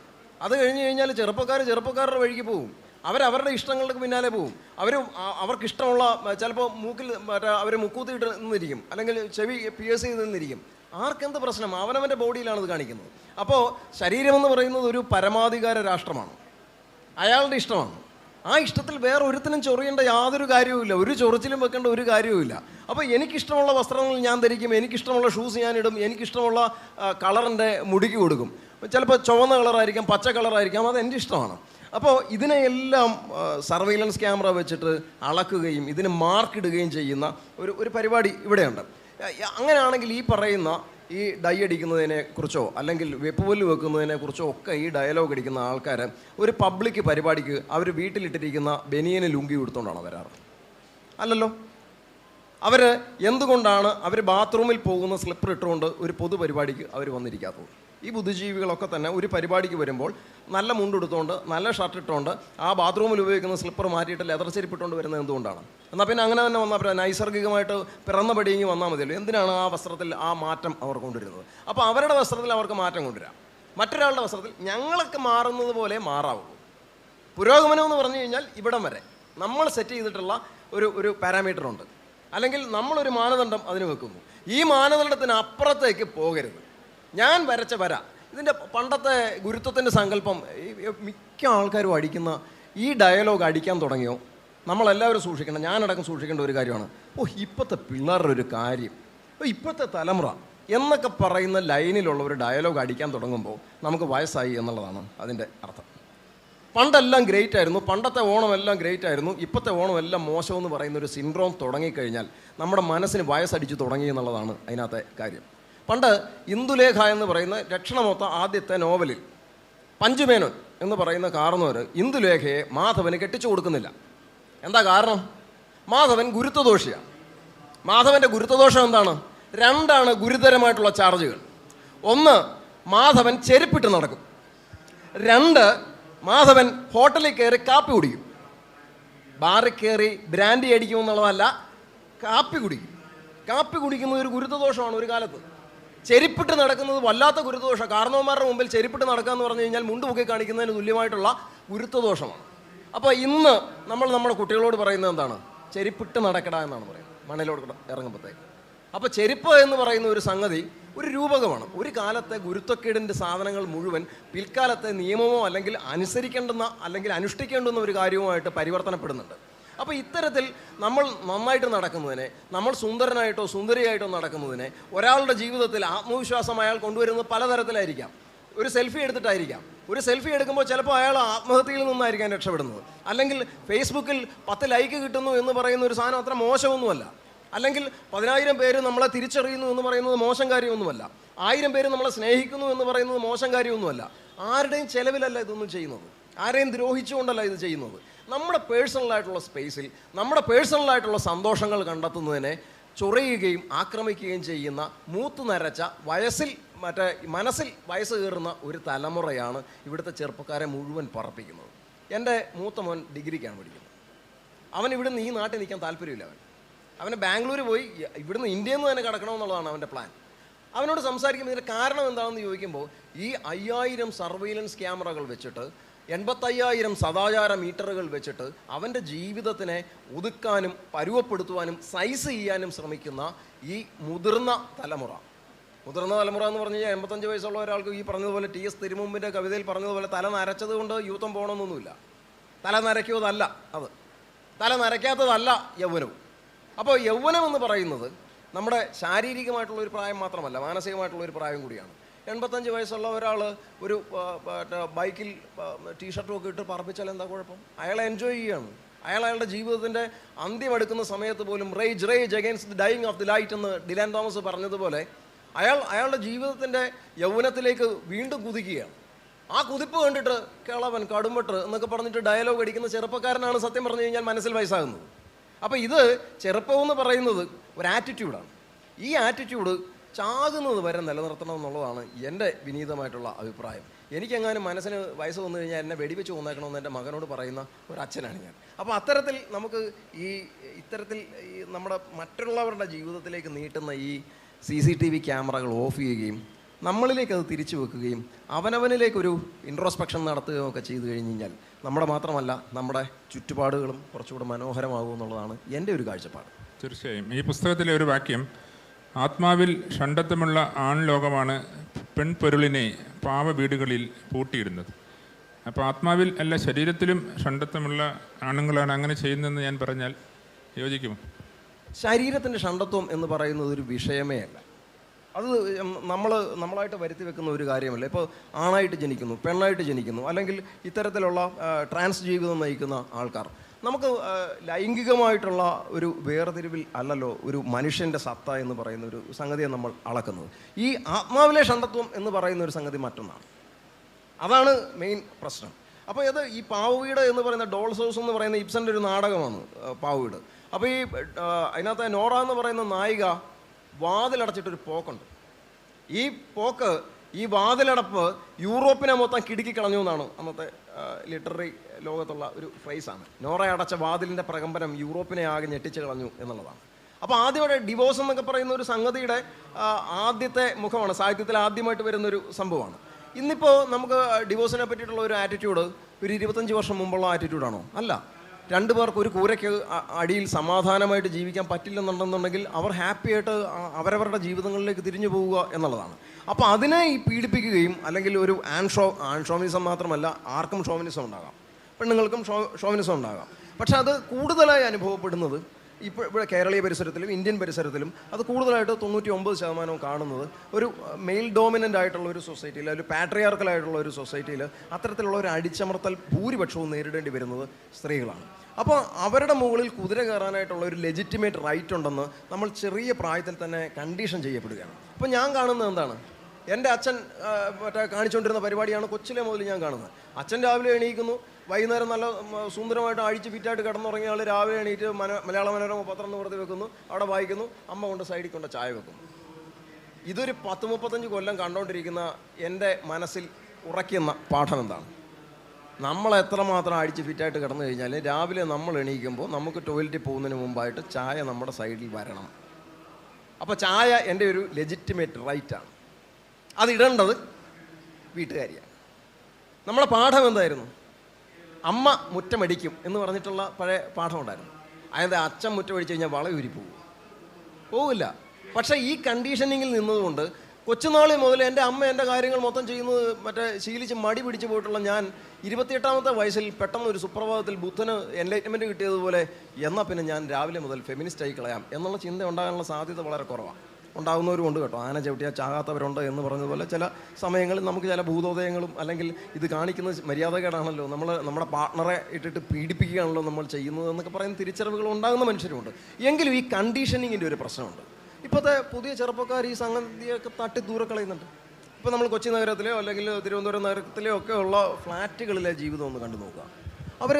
അത് കഴിഞ്ഞ് കഴിഞ്ഞാൽ ചെറുപ്പക്കാർ ചെറുപ്പക്കാരുടെ വഴിക്ക് പോകും. അവരവരുടെ ഇഷ്ടങ്ങൾക്ക് പിന്നാലെ പോകും അവർ അവർക്ക് ഇഷ്ടമുള്ള ചിലപ്പോൾ മൂക്കിൽ മറ്റേ അവർ മുക്കൂത്തിയിട്ട് നിന്നിരിക്കും. അല്ലെങ്കിൽ ചെവി പിയേഴ്സ് ചെയ്ത് നിന്നിരിക്കും. ആർക്കെന്ത് പ്രശ്നം? അവനവന്റെ ബോഡിയിലാണ് ഇത് കാണിക്കുന്നത്. അപ്പോൾ ശരീരമെന്ന് പറയുന്നത് ഒരു പരമാധികാര രാഷ്ട്രമാണ്. അയാളുടെ ഇഷ്ടമാണ്. ആ ഇഷ്ടത്തിൽ വേറെ ഒരുത്തിനും ചൊറിയേണ്ട യാതൊരു കാര്യവുമില്ല. ഒരു ചൊറിച്ചിലും വെക്കേണ്ട ഒരു കാര്യവുമില്ല. അപ്പോൾ എനിക്കിഷ്ടമുള്ള വസ്ത്രങ്ങൾ ഞാൻ ധരിക്കും. എനിക്കിഷ്ടമുള്ള ഷൂസ് ഞാൻ ഇടും. എനിക്കിഷ്ടമുള്ള കളറിന്റെ മുടിക്ക് കൊടുക്കും. ചിലപ്പോൾ ചുവന്ന കളറായിരിക്കാം പച്ച കളറായിരിക്കാം അത് എന്റെ ഇഷ്ടമാണ്. അപ്പോൾ ഇതിനെയെല്ലാം സർവൈലൻസ് ക്യാമറ വെച്ചിട്ട് അളക്കുകയും ഇതിന് മാർക്കിടുകയും ചെയ്യുന്ന ഒരു ഒരു പരിപാടി ഇവിടെയുണ്ട്. അങ്ങനെയാണെങ്കിൽ ഈ പറയുന്ന ഈ ഡൈ അടിക്കുന്നതിനെ കുറിച്ചോ അല്ലെങ്കിൽ വെപ്പുപുല്ല് വെക്കുന്നതിനെ കുറിച്ചോ ഒക്കെ ഈ ഡയലോഗ് അടിക്കുന്ന ആൾക്കാർ ഒരു പബ്ലിക് പരിപാടിക്ക് അവർ വീട്ടിലിട്ടിരിക്കുന്ന ബനിയന് ലുങ്കി കൊടുത്തോണ്ടാണ് വരാറ്? അല്ലല്ലോ. അവർ എന്തുകൊണ്ടാണ് അവർ ബാത്റൂമിൽ പോകുന്ന സ്ലിപ്പർ ഇട്ടുകൊണ്ട് ഒരു പൊതുപരിപാടിക്ക് അവർ വന്നിരിക്കാത്തത്? ഈ ബുദ്ധിജീവികളൊക്കെ തന്നെ ഒരു പരിപാടിക്ക് വരുമ്പോൾ നല്ല മുണ്ടെടുത്തുകൊണ്ട് നല്ല ഷർട്ട് ഇട്ടുകൊണ്ട് ആ ബാത്റൂമിൽ ഉപയോഗിക്കുന്ന സ്ലിപ്പർ മാറ്റിയിട്ട് ലെതർ ചെരുപ്പിട്ടുകൊണ്ട് വരുന്നത് എന്തുകൊണ്ടാണ്? എന്നാൽ പിന്നെ അങ്ങനെ തന്നെ വന്നാൽ പിന്നെ നൈസർഗികമായിട്ട് പിറന്ന പടിയെങ്കിൽ വന്നാൽ മതിയല്ലോ. എന്തിനാണ് ആ വസ്ത്രത്തിൽ ആ മാറ്റം അവർ കൊണ്ടുവരുന്നത്? അപ്പോൾ അവരുടെ വസ്ത്രത്തിൽ അവർക്ക് മാറ്റം കൊണ്ടുവരാം. മറ്റൊരാളുടെ വസ്ത്രത്തിൽ ഞങ്ങൾക്ക് മാറുന്നത് പോലെ മാറാവുള്ളൂ പുരോഗമനം എന്ന് പറഞ്ഞു കഴിഞ്ഞാൽ ഇവിടം വരെ. നമ്മൾ സെറ്റ് ചെയ്തിട്ടുള്ള ഒരു ഒരു പാരാമീറ്റർ ഉണ്ട്. അല്ലെങ്കിൽ നമ്മളൊരു മാനദണ്ഡം അതിന് വെക്കുന്നു. ഈ മാനദണ്ഡത്തിന് അപ്പുറത്തേക്ക് പോകരുത്. ഞാൻ വരച്ച വര. ഇതിന്റെ പണ്ടത്തെ ഗുരുത്വത്തിന്റെ സങ്കല്പം മിക്ക ആൾക്കാരും അടിക്കുന്ന ഈ ഡയലോഗ് അടിക്കാൻ തുടങ്ങിയോ? നമ്മളെല്ലാവരും സൂക്ഷിക്കണം ഞാനടക്കം സൂക്ഷിക്കേണ്ട ഒരു കാര്യമാണ്. ഓ ഇപ്പോഴത്തെ പിള്ളേരുടെ ഒരു കാര്യം. ഓ ഇപ്പോഴത്തെ തലമുറ എന്നൊക്കെ പറയുന്ന ലൈനിലുള്ള ഒരു ഡയലോഗ് അടിക്കാൻ തുടങ്ങുമ്പോൾ നമുക്ക് വയസ്സായി എന്നുള്ളതാണ് അതിന്റെ അർത്ഥം. പണ്ടെല്ലാം ഗ്രേറ്റ് ആയിരുന്നു പണ്ടത്തെ ഓണമെല്ലാം ഗ്രേറ്റ് ആയിരുന്നു ഇപ്പോഴത്തെ ഓണം എല്ലാം മോശം എന്ന് പറയുന്ന ഒരു സിൻഡ്രോം തുടങ്ങിക്കഴിഞ്ഞാൽ നമ്മുടെ മനസ്സിന് വയസ്സടിച്ച് തുടങ്ങി എന്നുള്ളതാണ് അതിനകത്തെ കാര്യം. പണ്ട് ഇന്ദുലേഖ എന്ന് പറയുന്ന ലക്ഷണമൊത്ത ആദ്യത്തെ നോവലിൽ പഞ്ചുമേനോൻ എന്ന് പറയുന്ന കാർന്നവർ ഇന്ദുലേഖയെ മാധവന് കെട്ടിച്ചു കൊടുക്കുന്നില്ല. എന്താ കാരണം? മാധവൻ ഗുരുത്വദോഷിയാണ്. മാധവന്റെ ഗുരുത്വദോഷം എന്താണ്? രണ്ടാണ് ഗുരുതരമായിട്ടുള്ള ചാർജുകൾ. ഒന്ന് മാധവൻ ചെരുപ്പിട്ട് നടക്കും. രണ്ട് മാധവൻ ഹോട്ടലിൽ കയറി കാപ്പി കുടിക്കും. ബാറിൽ കയറി ബ്രാൻഡി അടിക്കുമെന്നുള്ളതല്ല കാപ്പി കുടിക്കും. കാപ്പി കുടിക്കുന്നത് ഒരു ഗുരുത്വദോഷമാണ് ഒരു കാലത്ത്. ചെരുപ്പിട്ട് നടക്കുന്നത് വല്ലാത്ത ഗുരുത്വദോഷം കാരണവന്മാരുടെ മുമ്പിൽ ചെരിപ്പിട്ട് നടക്കുക എന്ന് പറഞ്ഞു കഴിഞ്ഞാൽ മുണ്ട് പൊക്കി കാണിക്കുന്നതിന് തുല്യമായിട്ടുള്ള ഗുരുത്വദോഷമാണ്. അപ്പോൾ ഇന്ന് നമ്മൾ നമ്മുടെ കുട്ടികളോട് പറയുന്നത് എന്താണ്? ചെരിപ്പിട്ട് നടക്കട എന്നാണ് പറയുന്നത്. മണ്ണിലോട് ഇറങ്ങുമ്പോഴത്തേക്ക് അപ്പോൾ ചെരുപ്പ് എന്ന് പറയുന്ന ഒരു സംഗതി ഒരു രൂപകമാണ്. ഒരു കാലത്തെ ഗുരുത്വക്കേടിന്റെ സാധനങ്ങൾ മുഴുവൻ പിൽക്കാലത്തെ നിയമമോ അല്ലെങ്കിൽ അനുസരിക്കേണ്ടുന്ന അല്ലെങ്കിൽ അനുഷ്ഠിക്കേണ്ടുന്ന ഒരു കാര്യവുമായിട്ട് പരിവർത്തനപ്പെടുന്നുണ്ട്. അപ്പോൾ ഇത്തരത്തിൽ നമ്മൾ നന്നായിട്ട് നടക്കുന്നതിനെ നമ്മൾ സുന്ദരനായിട്ടോ സുന്ദരിയായിട്ടോ നടക്കുന്നതിനെ ഒരാളുടെ ജീവിതത്തിൽ ആത്മവിശ്വാസം അയാൾ കൊണ്ടുവരുന്നത് പലതരത്തിലായിരിക്കാം. ഒരു സെൽഫി എടുത്തിട്ടായിരിക്കാം. ഒരു സെൽഫി എടുക്കുമ്പോൾ ചിലപ്പോൾ അയാൾ ആത്മഹത്യയിൽ നിന്നായിരിക്കാം രക്ഷപ്പെടുന്നത്. അല്ലെങ്കിൽ ഫേസ്ബുക്കിൽ പത്ത് ലൈക്ക് കിട്ടുന്നു എന്ന് പറയുന്ന ഒരു സാധനം അത്ര മോശമൊന്നുമല്ല. അല്ലെങ്കിൽ പതിനായിരം പേര് നമ്മളെ തിരിച്ചറിയുന്നു എന്ന് പറയുന്നത് മോശം കാര്യമൊന്നുമല്ല. ആയിരം പേര് നമ്മളെ സ്നേഹിക്കുന്നു എന്ന് പറയുന്നത് മോശം കാര്യമൊന്നുമല്ല. ആരുടെയും ചിലവിലല്ല ഇതൊന്നും ചെയ്യുന്നത്. ആരെയും ദ്രോഹിച്ചുകൊണ്ടല്ല ഇത് ചെയ്യുന്നത്. നമ്മുടെ പേഴ്സണലായിട്ടുള്ള സ്പേസിൽ നമ്മുടെ പേഴ്സണലായിട്ടുള്ള സന്തോഷങ്ങൾ കണ്ടെത്തുന്നതിനെ ചൊറിയുകയും ആക്രമിക്കുകയും ചെയ്യുന്ന മൂത്ത് നരച്ച വയസ്സിൽ മറ്റേ മനസ്സിൽ വയസ്സ് കയറുന്ന ഒരു തലമുറയാണ് ഇവിടുത്തെ ചെറുപ്പക്കാരെ മുഴുവൻ പറപ്പിക്കുന്നത്. എന്റെ മൂത്ത മോൻ ഡിഗ്രിക്കാണ് പഠിക്കുന്നത്. അവൻ ഇവിടുന്ന് ഈ നാട്ടിൽ നിൽക്കാൻ താല്പര്യമില്ല അവൻ അവന് ബാംഗ്ലൂർ പോയി ഇവിടുന്ന് ഇന്ത്യയിൽ നിന്ന് തന്നെ കിടക്കണമെന്നുള്ളതാണ് അവന്റെ പ്ലാൻ. അവനോട് സംസാരിക്കുമ്പോൾ ഇതിന്റെ കാരണം എന്താണെന്ന് ചോദിക്കുമ്പോൾ ഈ അയ്യായിരം സർവൈലൻസ് ക്യാമറകൾ വെച്ചിട്ട് എൺപത്തയ്യായിരം സദാചാര മീറ്ററുകൾ വെച്ചിട്ട് അവന്റെ ജീവിതത്തിനെ ഒതുക്കാനും പരുവപ്പെടുത്തുവാനും സൈസ് ചെയ്യാനും ശ്രമിക്കുന്ന ഈ മുതിർന്ന തലമുറ. മുതിർന്ന തലമുറ എന്ന് പറഞ്ഞു കഴിഞ്ഞാൽ എൺപത്തഞ്ച് വയസ്സുള്ള ഒരാൾക്ക് ഈ പറഞ്ഞതുപോലെ ടി എസ് തിരുമുമ്പിന്റെ കവിതയിൽ പറഞ്ഞതുപോലെ തല നരച്ചത് കൊണ്ട് യൂത്തം പോകണമെന്നൊന്നുമില്ല തല നരയ്ക്കുന്നതല്ല അത്. തല നരയ്ക്കാത്തതല്ല യൗവനവും. അപ്പോൾ യൗവനം എന്ന് പറയുന്നത് നമ്മുടെ ശാരീരികമായിട്ടുള്ള ഒരു പ്രായം മാത്രമല്ല മാനസികമായിട്ടുള്ള ഒരു പ്രായം കൂടിയാണ്. എൺപത്തഞ്ച് വയസ്സുള്ള ഒരാൾ ഒരു ബൈക്കിൽ ടീഷർട്ടും ഒക്കെ ഇട്ട് പറപ്പിച്ചാൽ എന്താ കുഴപ്പം? അയാളെ എൻജോയ് ചെയ്യാണ്. അയാൾ അയാളുടെ ജീവിതത്തിന്റെ അന്ത്യമെടുക്കുന്ന സമയത്ത് പോലും rage rage against the dying of the light എന്ന് ഡിലാൻ തോമസ് പറഞ്ഞതുപോലെ അയാൾ അയാളുടെ ജീവിതത്തിന്റെ യൗവനത്തിലേക്ക് വീണ്ടും കുതിക്കുകയാണ്. ആ കുതിപ്പ് കണ്ടിട്ട് കേളവൻ കടുമ്പട്ട് എന്നൊക്കെ പറഞ്ഞിട്ട് ഡയലോഗ് അടിക്കുന്ന ചെറുപ്പക്കാരനാണ് സത്യം പറഞ്ഞു കഴിഞ്ഞാൽ മനസ്സിൽ വയസ്സാകുന്നത്. അപ്പോൾ ഇത് ചെറുപ്പം എന്ന് പറയുന്നത് ഒരു ആറ്റിറ്റ്യൂഡാണ് ഈ ആറ്റിറ്റ്യൂഡ് ചാകുന്നത് വരെ നിലനിർത്തണം എന്നുള്ളതാണ് എന്റെ വിനീതമായിട്ടുള്ള അഭിപ്രായം. എനിക്കെങ്ങാനും മനസ്സിന് വയസ്സ് വന്നു കഴിഞ്ഞാൽ എന്നെ വെടിവെച്ച് കൊന്നേക്കണമെന്ന് എന്റെ മകനോട് പറയുന്ന ഒരു അച്ഛനാണ് ഞാൻ. അപ്പോൾ അത്തരത്തിൽ നമുക്ക് ഈ ഇത്തരത്തിൽ ഈ നമ്മുടെ മറ്റുള്ളവരുടെ ജീവിതത്തിലേക്ക് നീട്ടുന്ന ഈ സി സി ടി വി ക്യാമറകൾ ഓഫ് ചെയ്യുകയും നമ്മളിലേക്ക് അത് തിരിച്ചു വെക്കുകയും അവനവനിലേക്കൊരു ഇൻട്രോസ്പെക്ഷൻ നടത്തുകയും ഒക്കെ ചെയ്തു കഴിഞ്ഞ് കഴിഞ്ഞാൽ നമ്മുടെ മാത്രമല്ല നമ്മുടെ ചുറ്റുപാടുകളും കുറച്ചുകൂടെ മനോഹരമാകും എന്നുള്ളതാണ് എന്റെ ഒരു കാഴ്ചപ്പാട്. തീർച്ചയായും. ഈ പുസ്തകത്തിലെ ഒരു വാക്യം ആത്മാവിൽ ഷണ്ടത്വമുള്ള ആൺലോകമാണ് പെൺപൊരുളിനെ പാവ വീടുകളിൽ പൂട്ടിയിടുന്നത് അപ്പോൾ ആത്മാവിൽ അല്ല ശരീരത്തിലും ഷണ്ടത്വമുള്ള ആണുങ്ങളാണ് അങ്ങനെ ചെയ്യുന്നതെന്ന് ഞാൻ പറഞ്ഞാൽ യോജിക്കും ശരീരത്തിന്റെ ഷണ്ടത്വം എന്ന് പറയുന്നത് ഒരു വിഷയമേ അല്ല. അത് നമ്മൾ നമ്മളായിട്ട് വരുത്തി വെക്കുന്ന ഒരു കാര്യമല്ല. ഇപ്പോൾ ആണായിട്ട് ജനിക്കുന്നു പെണ്ണായിട്ട് ജനിക്കുന്നു അല്ലെങ്കിൽ ഇത്തരത്തിലുള്ള ട്രാൻസ് ജീവിതം നയിക്കുന്ന ആൾക്കാർ. നമുക്ക് ലൈംഗികമായിട്ടുള്ള ഒരു വേർതിരിവിൽ അല്ലല്ലോ ഒരു മനുഷ്യന്റെ സത്ത എന്ന് പറയുന്ന ഒരു സംഗതിയെ നമ്മൾ അളക്കുന്നത്. ഈ ആത്മാവിലെ ഷണ്ടത്വം എന്ന് പറയുന്ന ഒരു സംഗതി മറ്റൊന്നാണ്. അതാണ് മെയിൻ പ്രശ്നം. അപ്പോൾ ഇത് ഈ പാവുവീട് എന്ന് പറയുന്ന ഡോൾസ് ഹൗസ് എന്ന് പറയുന്ന ഇപ്സന്റെ ഒരു നാടകമാണ് പാവുവീട്. അപ്പോൾ ഈ അതിനകത്ത് നോറ എന്ന് പറയുന്ന നായിക വാതിലടച്ചിട്ടൊരു പോക്കുണ്ട്. ഈ പോക്ക് ഈ വാതിലടപ്പ് യൂറോപ്പിനെ മൊത്തം കിടുക്കി കളഞ്ഞു എന്നാണ് അന്നത്തെ ലിറ്റററി ലോകത്തുള്ള ഒരു ഫ്രൈസാണ് നോറ അടച്ച വാതിലിന്റെ പ്രകമ്പനം യൂറോപ്പിനെ ആകെ ഞെട്ടിച്ച് കളഞ്ഞു എന്നുള്ളതാണ്. അപ്പോൾ ആദ്യമായിട്ട് ഡിവോഴ്സ് എന്നൊക്കെ പറയുന്ന ഒരു സംഗതിയുടെ ആദ്യത്തെ മുഖമാണ് സാഹിത്യത്തിൽ ആദ്യമായിട്ട് വരുന്ന ഒരു സംഭവമാണ്. ഇന്നിപ്പോൾ നമുക്ക് ഡിവോഴ്സിനെ പറ്റിയിട്ടുള്ള ഒരു ആറ്റിറ്റ്യൂഡ് ഒരു ഇരുപത്തഞ്ച് വർഷം മുമ്പുള്ള ആറ്റിറ്റ്യൂഡാണോ അല്ല. രണ്ടു പേർക്ക് ഒരു കൂരയ്ക്ക് അടിയിൽ സമാധാനമായിട്ട് ജീവിക്കാൻ പറ്റില്ലെന്നുണ്ടെന്നുണ്ടെങ്കിൽ അവർ ഹാപ്പി ആയിട്ട് അ- അവരവരുടെ ജീവിതങ്ങളിലേക്ക് തിരിഞ്ഞു പോവുക എന്നുള്ളതാണ്. അപ്പോൾ അതിനെ ഈ പീഡിപ്പിക്കുകയും അല്ലെങ്കിൽ ഒരു ആൻഷോ ആൻഷോമിനിസം മാത്രമല്ല ആർക്കും ഷോമിനിസം ഉണ്ടാകാം. പെണ്ണുങ്ങൾക്കും ഷോ ഷോമിനിസം ഉണ്ടാകാം. പക്ഷെ അത് കൂടുതലായി അനുഭവപ്പെടുന്നത് ഇപ്പോൾ ഇവിടെ കേരളീയ പരിസരത്തിലും ഇന്ത്യൻ പരിസരത്തിലും അത് കൂടുതലായിട്ട് തൊണ്ണൂറ്റി ഒമ്പത് ശതമാനവും കാണുന്നത് ഒരു മെയിൽ ഡോമിനന്റ് ആയിട്ടുള്ള ഒരു സൊസൈറ്റിയിൽ ഒരു പാട്രിയാർക്കലായിട്ടുള്ള ഒരു സൊസൈറ്റിയിൽ അത്തരത്തിലുള്ള ഒരു അടിച്ചമർത്തൽ ഭൂരിപക്ഷവും നേരിടേണ്ടി വരുന്നത് സ്ത്രീകളാണ്. അപ്പോൾ അവരുടെ മുകളിൽ കുതിര കയറാനായിട്ടുള്ള ഒരു ലെജിറ്റിമേറ്റ് റൈറ്റ് ഉണ്ടെന്ന് നമ്മൾ ചെറിയ പ്രായത്തിൽ തന്നെ കണ്ടീഷൻ ചെയ്യപ്പെടുകയാണ്. അപ്പോൾ ഞാൻ കാണുന്നത് എന്താണ്? എന്റെ അച്ഛൻ മറ്റേ കാണിച്ചുകൊണ്ടിരുന്ന പരിപാടിയാണ് കൊച്ചിലെ മുതൽ ഞാൻ കാണുന്നത്. അച്ഛൻ രാവിലെ എണീക്കുന്നു വൈകുന്നേരം നല്ല സുന്ദരമായിട്ട് അഴിച്ച് ഫിറ്റായിട്ട് കിടന്നുറങ്ങിയ ആൾ രാവിലെ എണീറ്റ് മന മലയാള മനോരമ പത്രം നിവർത്തി വെക്കുന്നു. അവിടെ വായിക്കുന്നു. അമ്മ കൊണ്ട് സൈഡിൽ കൊണ്ട് ചായ വെക്കുന്നു. ഇതൊരു പത്ത് മുപ്പത്തഞ്ച് കൊല്ലം കണ്ടുകൊണ്ടിരിക്കുന്ന എന്റെ മനസ്സിൽ ഉറയ്ക്കുന്ന പാഠം എന്താണ് നമ്മൾ എത്രമാത്രം അഴിച്ച് ഫിറ്റായിട്ട് കിടന്നു കഴിഞ്ഞാൽ രാവിലെ നമ്മൾ എണീക്കുമ്പോൾ നമുക്ക് ടോയ്ലറ്റിൽ പോകുന്നതിന് മുമ്പായിട്ട് ചായ നമ്മുടെ സൈഡിൽ വരണം. അപ്പോൾ ചായ എന്റെ ഒരു ലെജിറ്റിമേറ്റ് റൈറ്റാണ് അതിടേണ്ടത് വീട്ടുകാരിയാണ്. നമ്മളെ പാഠം എന്തായിരുന്നു? അമ്മ മുറ്റമടിക്കും എന്ന് പറഞ്ഞിട്ടുള്ള പഴയ പാഠമുണ്ടായിരുന്നു. അതായത് അച്ഛൻ മുറ്റമടിച്ച് കഴിഞ്ഞാൽ വളയൂരി പോകും. പോവില്ല. പക്ഷേ ഈ കണ്ടീഷനിങ്ങിൽ നിന്നതുകൊണ്ട് കൊച്ചുനാളിൽ മുതൽ എന്റെ അമ്മ എന്റെ കാര്യങ്ങൾ മൊത്തം ചെയ്യുന്നത് മറ്റേ ശീലിച്ച് മടി പിടിച്ച് പോയിട്ടുള്ള ഞാൻ ഇരുപത്തിയെട്ടാമത്തെ വയസ്സിൽ പെട്ടെന്ന് ഒരു സുപ്രഭാതത്തിൽ ബുദ്ധന് എൻലൈറ്റ്മെന്റ് കിട്ടിയതുപോലെ എന്നാൽ പിന്നെ ഞാൻ രാവിലെ മുതൽ ഫെമിനിസ്റ്റ് ആയി കളയാം എന്നുള്ള ചിന്ത ഉണ്ടാകാനുള്ള സാധ്യത വളരെ കുറവാണ് ഉണ്ടാകുന്നവരും ഉണ്ട് കേട്ടോ. ആന ചവിട്ടിയാൽ ചാകാത്തവരുണ്ട് എന്ന് പറഞ്ഞതുപോലെ ചില സമയങ്ങളിൽ നമുക്ക് ചില ഭൂതോദയങ്ങളും അല്ലെങ്കിൽ ഇത് കാണിക്കുന്നത് മര്യാദകേടാണല്ലോ. നമ്മൾ നമ്മുടെ പാർട്ണറെ ഇട്ടിട്ട് പീഡിപ്പിക്കുകയാണല്ലോ നമ്മൾ ചെയ്യുന്നത് എന്നൊക്കെ പറയുന്ന തിരിച്ചറിവുകൾ ഉണ്ടാകുന്ന മനുഷ്യരുമുണ്ട്. എങ്കിലും ഈ കണ്ടീഷനിങ്ങിന്റെ ഒരു പ്രശ്നമുണ്ട്. ഇപ്പോഴത്തെ പുതിയ ചെറുപ്പക്കാർ ഈ സംഗതിയൊക്കെ തട്ടി ദൂരെ കളയുന്നുണ്ട് ഇപ്പോൾ നമ്മൾ കൊച്ചി നഗരത്തിലെയോ അല്ലെങ്കിൽ തിരുവനന്തപുരം നഗരത്തിലെയോ ഒക്കെ ഉള്ള ഫ്ലാറ്റുകളിലെ ജീവിതം ഒന്ന് കണ്ടു നോക്കുക. അവർ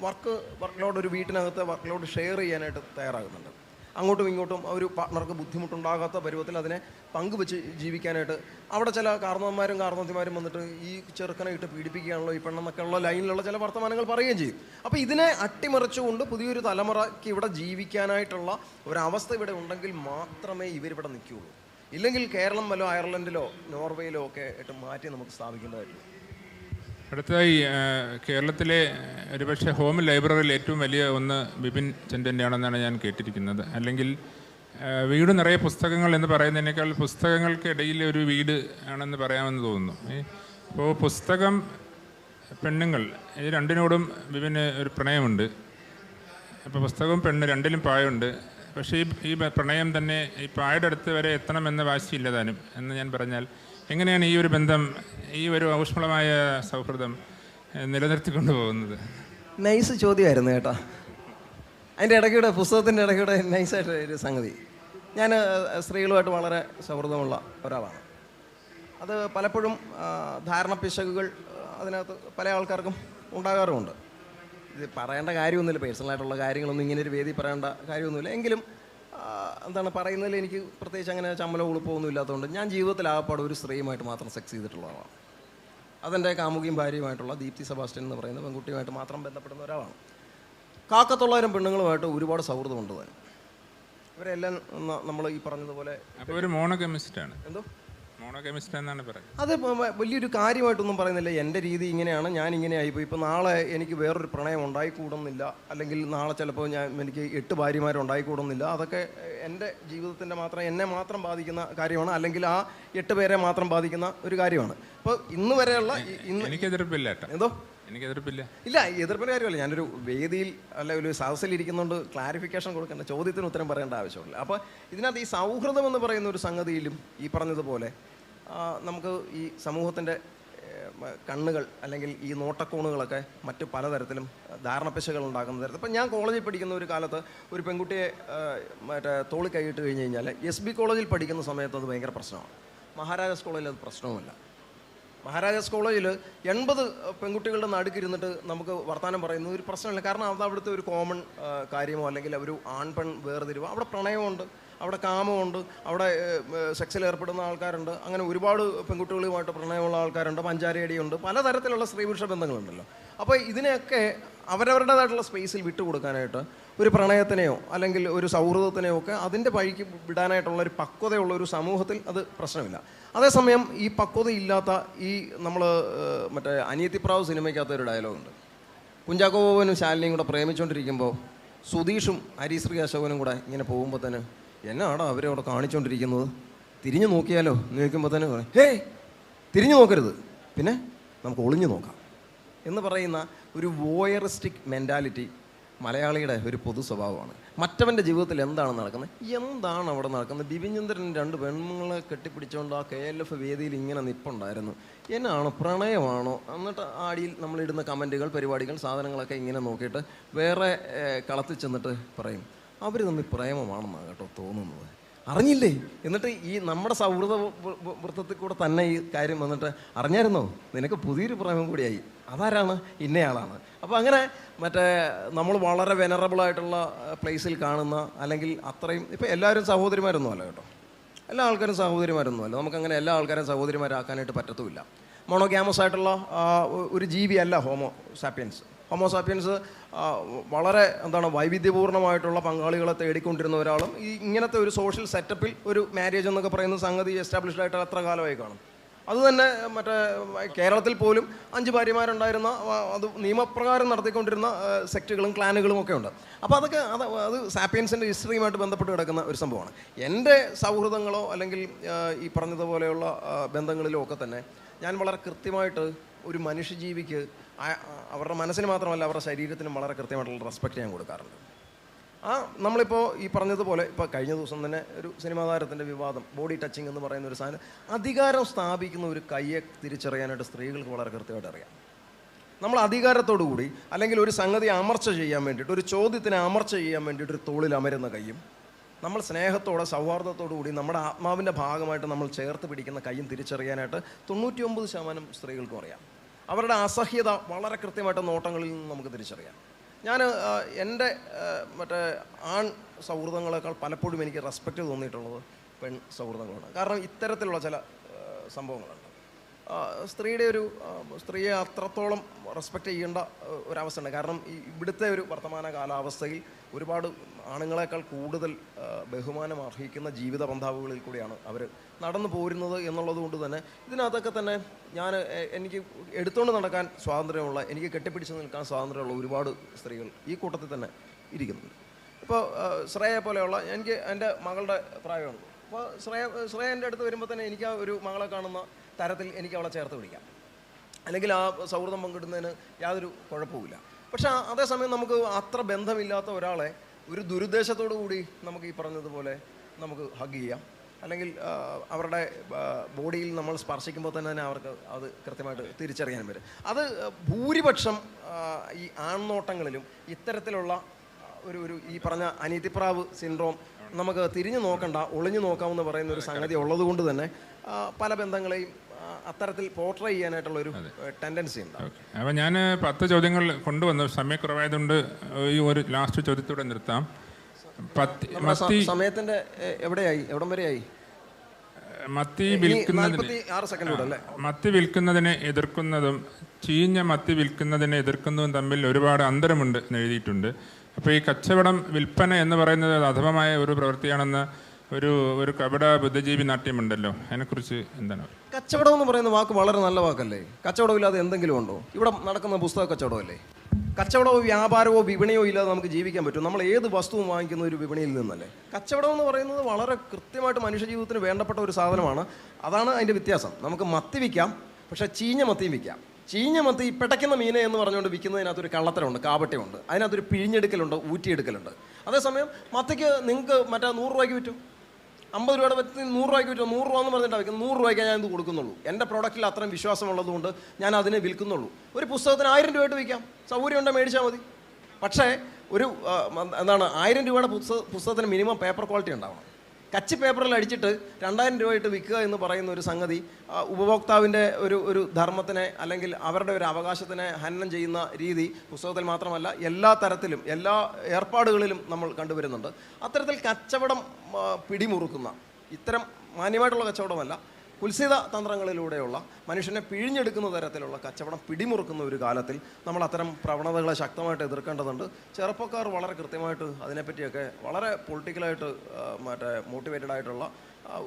വർക്ക് വർക്ക് ലോഡ് ഒരു വീട്ടിനകത്ത് വർക്ക് ലോഡ് ഷെയർ ചെയ്യാനായിട്ട് തയ്യാറാകുന്നുണ്ട്. അങ്ങോട്ടും ഇങ്ങോട്ടും ഒരു പാർട്ട്ണർക്ക് ബുദ്ധിമുട്ടുണ്ടാകാത്ത പരുവത്തിൽ അതിനെ പങ്കുവെച്ച് ജീവിക്കാനായിട്ട്. അവിടെ ചില കാർന്നവന്മാരും കാരണവത്തിമാരും വന്നിട്ട് ഈ ചെറുക്കനെ ഇട്ട് പീഡിപ്പിക്കുകയാണല്ലോ ഈ പെണ്ണെന്നൊക്കെ ഉള്ള ലൈനിലുള്ള ചില വർത്തമാനങ്ങൾ പറയുകയും ചെയ്യും. അപ്പോൾ ഇതിനെ അട്ടിമറിച്ചുകൊണ്ട് പുതിയൊരു തലമുറയ്ക്ക് ഇവിടെ ജീവിക്കാനായിട്ടുള്ള ഒരവസ്ഥ ഇവിടെ ഉണ്ടെങ്കിൽ മാത്രമേ ഇവരിവിടെ നിൽക്കുകയുള്ളൂ. ഇല്ലെങ്കിൽ കേരളം വല്ലോ അയർലൻഡിലോ നോർവേയിലോ ഒക്കെ ആയിട്ട് മാറ്റി നമുക്ക് സ്ഥാപിക്കേണ്ടതായിട്ടുള്ളൂ അടുത്തതായി കേരളത്തിലെ ഒരുപക്ഷെ ഹോം ലൈബ്രറിയിൽ ഏറ്റവും വലിയ ഒന്ന് ബിപിൻ ചന്ദ്രന്റെ ആണെന്നാണ് ഞാൻ കേട്ടിരിക്കുന്നത്. അല്ലെങ്കിൽ വീട് നിറയെ പുസ്തകങ്ങൾ എന്ന് പറയുന്നതിനേക്കാൾ പുസ്തകങ്ങൾക്കിടയിൽ ഒരു വീട് ആണെന്ന് പറയാമെന്ന് തോന്നുന്നു. അപ്പോൾ പുസ്തകം പെണ്ണുങ്ങൾ ഈ രണ്ടിനോടും ബിപിന് ഒരു പ്രണയമുണ്ട്. അപ്പോൾ പുസ്തകവും പെണ്ണ് രണ്ടിലും പായുണ്ട് പക്ഷേ ഈ പ്രണയം തന്നെ ഈ പായുടെ അടുത്ത് വരെ എത്തണമെന്ന വാശിയില്ല താനും എന്ന് ഞാൻ പറഞ്ഞാൽ എങ്ങനെയാണ് ഈ ഒരു ബന്ധം ഈ ഒരു ഊഷ്മളമായ സൗഹൃദം നിലനിർത്തിക്കൊണ്ടു പോകുന്നത്? നൈസ് ചോദ്യമായിരുന്നു കേട്ടോ. അതിന്റെ ഇടയ്ക്കൂടെ പുസ്തകത്തിന്റെ ഇടയ്ക്കൂടെ നൈസായിട്ട് ഒരു സംഗതി. ഞാൻ സ്ത്രീകളുമായിട്ട് വളരെ സൗഹൃദമുള്ള ഒരാളാണ്. അത് പലപ്പോഴും ധാരണ പിശകുകൾ അതിനകത്ത് പല ആൾക്കാർക്കും ഉണ്ടാകാറുമുണ്ട്. ഇത് പറയേണ്ട കാര്യമൊന്നുമില്ല പേഴ്സണലായിട്ടുള്ള കാര്യങ്ങളൊന്നും ഇങ്ങനെ ഒരു വേദി പറയേണ്ട കാര്യമൊന്നുമില്ല. എങ്കിലും എന്താണ് പറയുന്നതിൽ എനിക്ക് പ്രത്യേകിച്ച് അങ്ങനെ ചമ്മലോ ഉളുപ്പോ ഒന്നും ഇല്ലാത്തതുകൊണ്ട് ഞാൻ ജീവിതത്തിൽ ആകപ്പാട് ഒരു സ്ത്രീയുമായിട്ട് മാത്രം സെക്സ് ചെയ്തിട്ടുള്ള ആളാണ് അതെന്റെ കാമുകിയും ഭാര്യയുമായിട്ടുള്ള ദീപ്തി സെബാസ്റ്റ്യൻ എന്ന് പറയുന്ന പെൺകുട്ടിയുമായിട്ട് മാത്രം ബന്ധപ്പെടുന്ന ഒരാളാണ്. കാക്കത്തൊള്ളായിരം പെണ്ണുങ്ങളുമായിട്ട് ഒരുപാട് സൗഹൃദമുണ്ട് തന്നെ ഇവരെല്ലാം നമ്മൾ ഈ പറഞ്ഞതുപോലെ ഒരു എന്തോ? മോണോകെമിസ്റ്റ് എന്നാണ് പറയുന്നത്. അത് വലിയൊരു കാര്യമായിട്ടൊന്നും പറയുന്നില്ല. എന്റെ രീതി ഇങ്ങനെയാണ് ഞാൻ ഇങ്ങനെ ആയിപ്പോയി. ഇപ്പോൾ നാളെ എനിക്ക് വേറൊരു പ്രണയം ഉണ്ടായിക്കൂടുന്നില്ല. അല്ലെങ്കിൽ നാളെ ചിലപ്പോൾ ഞാൻ എനിക്ക് എട്ട് ഭാര്യമാരുണ്ടായിക്കൂടുന്നില്ല അതൊക്കെ എന്റെ ജീവിതത്തിന്റെ മാത്രം എന്നെ മാത്രം ബാധിക്കുന്ന കാര്യമാണ്. അല്ലെങ്കിൽ ആ എട്ട് പേരെ മാത്രം ബാധിക്കുന്ന ഒരു കാര്യമാണ്. അപ്പോൾ ഇന്ന് വരെയുള്ള ഈ- ഇന്ന് എനിക്ക് എതിർപ്പില്ല കേട്ടോ എന്തോ? എനിക്ക് എതിർപ്പില്ല. ഇല്ല എതിർപ്പിന്റെ കാര്യമല്ല. ഞാനൊരു വേദിയിൽ അല്ല ഒരു സദസ്സിൽ ഇരിക്കുന്നുണ്ട് ക്ലാരിഫിക്കേഷൻ കൊടുക്കേണ്ട ചോദ്യത്തിന് ഉത്തരം പറയേണ്ട ആവശ്യമില്ല അപ്പോൾ ഇതിനകത്ത് ഈ സൗഹൃദം എന്ന് പറയുന്ന ഒരു സംഗതിയിലും ഈ പറഞ്ഞതുപോലെ നമുക്ക് ഈ സമൂഹത്തിന്റെ കണ്ണുകൾ അല്ലെങ്കിൽ ഈ നോട്ടക്കോണുകളൊക്കെ മറ്റ് പലതരത്തിലും ധാരണപ്പശകൾ ഉണ്ടാക്കുന്ന തരത്തിൽ. ഇപ്പം ഞാൻ കോളേജിൽ പഠിക്കുന്ന ഒരു കാലത്ത് ഒരു പെൺകുട്ടിയെ മറ്റേ തോളി കൈയിട്ട് കഴിഞ്ഞ് കഴിഞ്ഞാൽ എസ് ബി കോളേജിൽ പഠിക്കുന്ന സമയത്ത് അത് ഭയങ്കര പ്രശ്നമാണ്. മഹാരാജാസ് കോളേജിൽ അത് പ്രശ്നവുമില്ല. മഹാരാജാസ് കോളേജിൽ എൺപത് പെൺകുട്ടികളുടെ നടുക്കിരുന്നിട്ട് നമുക്ക് വർത്തമാനം പറയുന്നത് ഒരു പ്രശ്നമില്ല. കാരണം അത് അവിടുത്തെ ഒരു കോമൺ കാര്യമോ അല്ലെങ്കിൽ ഒരു ആൺ പെൺ വേർതിരിവോ? അവിടെ പ്രണയമുണ്ട് അവിടെ കാമമുണ്ട് അവിടെ സെക്സിൽ ഏർപ്പെടുന്ന ആൾക്കാരുണ്ട്. അങ്ങനെ ഒരുപാട് പെൺകുട്ടികളുമായിട്ട് പ്രണയമുള്ള ആൾക്കാരുണ്ട് പഞ്ചാരയടിയുണ്ട് പലതരത്തിലുള്ള സ്ത്രീപുരുഷ ബന്ധങ്ങളുണ്ടല്ലോ. അപ്പോൾ ഇതിനെയൊക്കെ അവരവരുടേതായിട്ടുള്ള സ്പേസിൽ വിട്ടുകൊടുക്കാനായിട്ട് ഒരു പ്രണയത്തിനെയോ അല്ലെങ്കിൽ ഒരു സൗഹൃദത്തിനെയോ ഒക്കെ അതിന്റെ വഴിക്ക് വിടാനായിട്ടുള്ള ഒരു പക്വതയുള്ള ഒരു സമൂഹത്തിൽ അത് പ്രശ്നമില്ല. അതേസമയം ഈ പക്വതയില്ലാത്ത ഈ നമ്മൾ മറ്റേ അനിയത്തിപ്രാവ് സിനിമയ്ക്കകത്ത് ഒരു ഡയലോഗുണ്ട്. കുഞ്ചാക്കോ ബോബനും ശാലിനിയും കൂടെ പ്രേമിച്ചുകൊണ്ടിരിക്കുമ്പോൾ സുധീഷും ഹരിശ്രീ അശോകനും കൂടെ ഇങ്ങനെ പോകുമ്പോൾ തന്നെ എന്നാടാ അവരെ അവിടെ കാണിച്ചുകൊണ്ടിരിക്കുന്നത് തിരിഞ്ഞു നോക്കിയാലോ? എന്ന് ചോദിക്കുമ്പോൾ തന്നെ പറയും ഹേ തിരിഞ്ഞു നോക്കരുത്. പിന്നെ നമുക്ക് ഒളിഞ്ഞു നോക്കാം. എന്ന് പറയുന്ന ഒരു വോയറിസ്റ്റിക് മെന്റാലിറ്റി മലയാളിയുടെ ഒരു പൊതു സ്വഭാവമാണ്. മറ്റവന്റെ ജീവിതത്തിൽ എന്താണ് നടക്കുന്നത്? എന്താണ് അവിടെ നടക്കുന്നത്? ബിപിൻചന്ദ്രൻ രണ്ട് പെൺമങ്ങളെ കെട്ടിപ്പിടിച്ചുകൊണ്ട് ആ കെ എൽ എഫ് വേദിയിൽ ഇങ്ങനെ നിപ്പുണ്ടായിരുന്നു. എന്നാണ്? പ്രണയമാണോ? എന്നിട്ട് ആടിയിൽ നമ്മളിടുന്ന കമന്റുകൾ പരിപാടികൾ സാധനങ്ങളൊക്കെ ഇങ്ങനെ നോക്കിയിട്ട് വേറെ കളത്തിൽ ചെന്നിട്ട് പറയും. അവർ തമ്മിൽ പ്രേമമാണെന്നാണ് കേട്ടോ തോന്നുന്നത്. അറിഞ്ഞില്ലേ? എന്നിട്ട് ഈ നമ്മുടെ സൗഹൃദ വൃത്തത്തിൽ കൂടെ തന്നെ ഈ കാര്യം വന്നിട്ട് അറിഞ്ഞായിരുന്നോ? നിനക്ക് പുതിയൊരു പ്രേമം കൂടിയായി. അതാരാണ്? ഇന്നയാളാണ്. അപ്പോൾ അങ്ങനെ മറ്റേ നമ്മൾ വളരെ വെനറബിൾ ആയിട്ടുള്ള പ്ലേസിൽ കാണുന്ന അല്ലെങ്കിൽ അത്രയും ഇപ്പോൾ എല്ലാവരും സഹോദരിമാരൊന്നും അല്ല കേട്ടോ. എല്ലാ ആൾക്കാരും സഹോദരിമാരൊന്നുമല്ല. നമുക്കങ്ങനെ എല്ലാ ആൾക്കാരും സഹോദരിമാരാക്കാനായിട്ട് പറ്റത്തുമില്ല. മോണോഗ്യാമസ് ആയിട്ടുള്ള ഒരു ജീവിയല്ല ഹോമോ സാപ്പിയൻസ് ഹോമോ സാപ്പിയൻസ് ആ, വളരെ എന്താണ് വൈവിധ്യപൂർണമായിട്ടുള്ള പങ്കാളികളെ തേടിക്കൊണ്ടിരുന്ന ഒരാളും ഈ ഇങ്ങനത്തെ ഒരു സോഷ്യൽ സെറ്റപ്പിൽ ഒരു മാരേജ് എന്നൊക്കെ പറയുന്ന സംഗതി എസ്റ്റാബ്ലിഷ്ഡ് ആയിട്ട് എത്ര കാലമായി കാണും? അത് തന്നെ മറ്റേ കേരളത്തിൽ പോലും അഞ്ച് ഭാര്യമാരുണ്ടായിരുന്ന അത് നിയമപ്രകാരം നടത്തിക്കൊണ്ടിരുന്ന സെക്റ്റുകളും ക്ലാനുകളും ഒക്കെ ഉണ്ട്. അപ്പോൾ അതൊക്കെ അത് അത് സാപ്പിയൻസിന്റെ ഹിസ്റ്ററിയുമായിട്ട് ബന്ധപ്പെട്ട് കിടക്കുന്ന ഒരു സംഭവമാണ്. എന്റെ സൗഹൃദങ്ങളോ അല്ലെങ്കിൽ ഈ പറഞ്ഞതുപോലെയുള്ള ബന്ധങ്ങളിലോ ഒക്കെ തന്നെ ഞാൻ വളരെ കൃത്യമായിട്ട് ഒരു മനുഷ്യജീവിക്ക് അവരുടെ മനസ്സിന് മാത്രമല്ല അവരുടെ ശരീരത്തിനും വളരെ കൃത്യമായിട്ടുള്ള റെസ്പെക്റ്റ് ഞാൻ കൊടുക്കാറുണ്ട്. ആ നമ്മളിപ്പോൾ ഈ പറഞ്ഞതുപോലെ ഇപ്പോൾ കഴിഞ്ഞ ദിവസം തന്നെ ഒരു സിനിമാ താരത്തിന്റെ വിവാദം ബോഡി ടച്ചിങ് എന്ന് പറയുന്ന ഒരു സാധനം അധികാരം സ്ഥാപിക്കുന്ന ഒരു കയ്യെ തിരിച്ചറിയാനായിട്ട് സ്ത്രീകൾക്ക് വളരെ കൃത്യമായിട്ട് അറിയാം. നമ്മൾ അധികാരത്തോടു കൂടി അല്ലെങ്കിൽ ഒരു സംഗതി അമർച്ച ചെയ്യാൻ വേണ്ടിയിട്ട് ഒരു ചോദ്യത്തിന് അമർച്ച ചെയ്യാൻ വേണ്ടിയിട്ട് ഒരു തോളിൽ അമരുന്ന കയ്യും നമ്മൾ സ്നേഹത്തോടെ സൗഹാർദ്ദത്തോടു കൂടി നമ്മുടെ ആത്മാവിന്റെ ഭാഗമായിട്ട് നമ്മൾ ചേർത്ത് പിടിക്കുന്ന കയ്യും തിരിച്ചറിയാനായിട്ട് തൊണ്ണൂറ്റി ശതമാനം സ്ത്രീകൾക്കും അറിയാം. അവരുടെ അസഹ്യത വളരെ കൃത്യമായിട്ട് നോട്ടങ്ങളിൽ നിന്ന് നമുക്ക് തിരിച്ചറിയാം. ഞാൻ എന്റെ മറ്റേ ആൺ സൗഹൃദങ്ങളെക്കാൾ പലപ്പോഴും എനിക്ക് റെസ്പെക്റ്റ് തോന്നിയിട്ടുള്ളത് പെൺ സൗഹൃദങ്ങളാണ്. കാരണം ഇത്തരത്തിലുള്ള ചില സംഭവങ്ങളുണ്ട്. സ്ത്രീയുടെ ഒരു സ്ത്രീയെ അത്രത്തോളം റെസ്പെക്റ്റ് ചെയ്യേണ്ട ഒരവസ്ഥയുണ്ട്. കാരണം ഇവിടുത്തെ ഒരു വർത്തമാന കാലാവസ്ഥയിൽ ഒരുപാട് ആണുങ്ങളെക്കാൾ കൂടുതൽ ബഹുമാനം അർഹിക്കുന്ന ജീവിത പന്ഥാവുകളിൽ കൂടിയാണ് അവർ നടന്നു പോരുന്നത് എന്നുള്ളത് കൊണ്ട് തന്നെ ഇതിനകത്തൊക്കെ തന്നെ ഞാൻ എനിക്ക് എടുത്തുകൊണ്ട് നടക്കാൻ സ്വാതന്ത്ര്യമുള്ള എനിക്ക് കെട്ടിപ്പിടിച്ച് നിൽക്കാൻ സ്വാതന്ത്ര്യമുള്ള ഒരുപാട് സ്ത്രീകൾ ഈ കൂട്ടത്തിൽ തന്നെ ഇരിക്കുന്നുണ്ട്. ഇപ്പോൾ ശ്രേയെ പോലെയുള്ള എനിക്ക് എന്റെ മകളുടെ പ്രായമുണ്ട് അപ്പോൾ ശ്രേയ ശ്രേയ എന്റെ അടുത്ത് വരുമ്പോൾ തന്നെ എനിക്ക് ആ ഒരു മകളെ കാണുന്ന തരത്തിൽ എനിക്ക് അവളെ ചേർത്ത് പിടിക്കാം. അല്ലെങ്കിൽ ആ സൗഹൃദം പങ്കിടുന്നതിന് യാതൊരു കുഴപ്പവുമില്ല. പക്ഷേ അതേസമയം നമുക്ക് അത്ര ബന്ധമില്ലാത്ത ഒരാളെ ഒരു ദുരുദ്ദേശത്തോടു കൂടി നമുക്ക് ഈ പറഞ്ഞതുപോലെ നമുക്ക് ഹഗ് ചെയ്യാം. അല്ലെങ്കിൽ അവരുടെ ബോഡിയിൽ നമ്മൾ സ്പർശിക്കുമ്പോൾ തന്നെ തന്നെ അവർക്ക് അത് കൃത്യമായിട്ട് തിരിച്ചറിയാൻ പറ്റും. അത് ഭൂരിപക്ഷം ഈ ആൺനോട്ടങ്ങളിലും ഇത്തരത്തിലുള്ള ഒരു ഒരു ഈ പറഞ്ഞ അനീതിപ്രാവ് സിൻഡ്രോം നമുക്ക് തിരിഞ്ഞു നോക്കണ്ട ഒളിഞ്ഞു നോക്കാമെന്ന് പറയുന്ന ഒരു സംഗതി ഉള്ളതുകൊണ്ട് തന്നെ പല ബന്ധങ്ങളെയും അത്തരത്തിൽ പോർട്രേ ചെയ്യാനായിട്ടുള്ള ഒരു ടെൻഡൻസി ഉണ്ട്. അപ്പം ഞാൻ പത്ത് ചോദ്യങ്ങൾ കൊണ്ടുവന്നു. സമയക്കുറവായതുകൊണ്ട് ഈ ഒരു ലാസ്റ്റ് ചോദ്യത്തോടെ നിർത്താം. പത്തി സമയത്തിന്റെ എവിടെയായി? എവിടം വരെയായി? മത്തി വിൽക്കുന്നതിന് മത്തി വിൽക്കുന്നതിനെ എതിർക്കുന്നതും ചീഞ്ഞ മത്തി വിൽക്കുന്നതിനെ എതിർക്കുന്നതും തമ്മിൽ ഒരുപാട് അന്തരമുണ്ട് എന്ന് എഴുതിയിട്ടുണ്ട്. അപ്പോൾ ഈ കച്ചവടം വിൽപ്പന എന്ന് പറയുന്നത് അധമമായ ഒരു പ്രവൃത്തിയാണെന്ന് ഒരു ഒരു കപട ബുദ്ധജീവി നാട്യമുണ്ടല്ലോ. അതിനെക്കുറിച്ച് എന്താണ്? കച്ചവടം എന്ന് പറയുന്ന വാക്ക് വളരെ നല്ല വാക്കല്ലേ? കച്ചവടമില്ലാതെ എന്തെങ്കിലും ഉണ്ടോ? ഇവിടെ നടക്കുന്ന പുസ്തക കച്ചവടമല്ലേ? കച്ചവടമോ വ്യാപാരമോ വിപണിയോ ഇല്ലാതെ നമുക്ക് ജീവിക്കാൻ പറ്റും. നമ്മൾ ഏത് വസ്തുവും വാങ്ങിക്കുന്ന ഒരു വിപണിയിൽ നിന്നല്ലേ? കച്ചവടം എന്ന് പറയുന്നത് വളരെ കൃത്യമായിട്ട് മനുഷ്യജീവിതത്തിന് വേണ്ടപ്പെട്ട ഒരു സാധനമാണ്. അതാണ് അതിന്റെ വ്യത്യാസം. നമുക്ക് മത്തി വിൽക്കാം പക്ഷേ ചീഞ്ഞ മത്തിയും വിൽക്കാം. ചീഞ്ഞ മത്തി പിടയ്ക്കുന്ന മീനെ എന്ന് പറഞ്ഞുകൊണ്ട് വിൽക്കുന്നതിനകത്തൊരു കള്ളത്തരമുണ്ട് കാപട്യമുണ്ട്. അതിനകത്തൊരു പിഴിഞ്ഞെടുക്കലുണ്ട് ഊറ്റിയെടുക്കലുണ്ട്. അതേസമയം മത്തിക്ക് നിങ്ങൾക്ക് മറ്റേ നൂറ് രൂപയ്ക്ക് വിറ്റും. അമ്പത് രൂപയുടെ പറ്റി നൂറ് രൂപയ്ക്ക് വിറ്റു നൂറ് രൂപ എന്ന് പറഞ്ഞിട്ട് വയ്ക്കും നൂറ് രൂപയ്ക്ക് ഞാൻ ഇത് കൊടുക്കുന്നുള്ളൂ. എന്റെ പ്രോഡക്റ്റിൽ അത്രയും വിശ്വാസമുള്ളതുകൊണ്ട് ഞാൻ അതിനെ വിൽക്കുന്നുള്ളൂ. ഒരു പുസ്തകത്തിന് ആയിരം രൂപയായിട്ട് വിൽക്കാം. സൗകര്യം ഉണ്ടെങ്കിൽ മേടിച്ചാൽ മതി. പക്ഷേ ഒരു എന്താണ് ആയിരം രൂപയുടെ പുസ്തക പുസ്തകത്തിന് മിനിമം പേപ്പർ ക്വാളിറ്റി ഉണ്ടാവണം. കച്ചി പേപ്പറിൽ അടിച്ചിട്ട് രണ്ടായിരം രൂപയിട്ട് വിൽക്കുക എന്ന് പറയുന്ന ഒരു സംഗതി ഉപഭോക്താവിന്റെ ഒരു ഒരു ധർമ്മത്തിനെ അല്ലെങ്കിൽ അവരുടെ ഒരു അവകാശത്തിനെ ഹനനം ചെയ്യുന്ന രീതി പുസ്തകത്തിൽ മാത്രമല്ല എല്ലാ തരത്തിലും എല്ലാ ഏർപ്പാടുകളിലും നമ്മൾ കണ്ടുവരുന്നുണ്ട്. അത്തരത്തിൽ കച്ചവടം പിടിമുറുക്കുന്ന ഇത്തരം മാന്യമായിട്ടുള്ള കച്ചവടമല്ല കുൽസിത തന്ത്രങ്ങളിലൂടെയുള്ള മനുഷ്യനെ പിഴിഞ്ഞെടുക്കുന്ന തരത്തിലുള്ള കച്ചവടം പിടിമുറുക്കുന്ന ഒരു കാലത്തിൽ നമ്മൾ അത്തരം പ്രവണതകളെ ശക്തമായിട്ട് എതിർക്കേണ്ടതുണ്ട്. ചെറുപ്പക്കാർ വളരെ കൃത്യമായിട്ട് അതിനെപ്പറ്റിയൊക്കെ വളരെ പൊളിറ്റിക്കലായിട്ട് മറ്റേ മോട്ടിവേറ്റഡ് ആയിട്ടുള്ള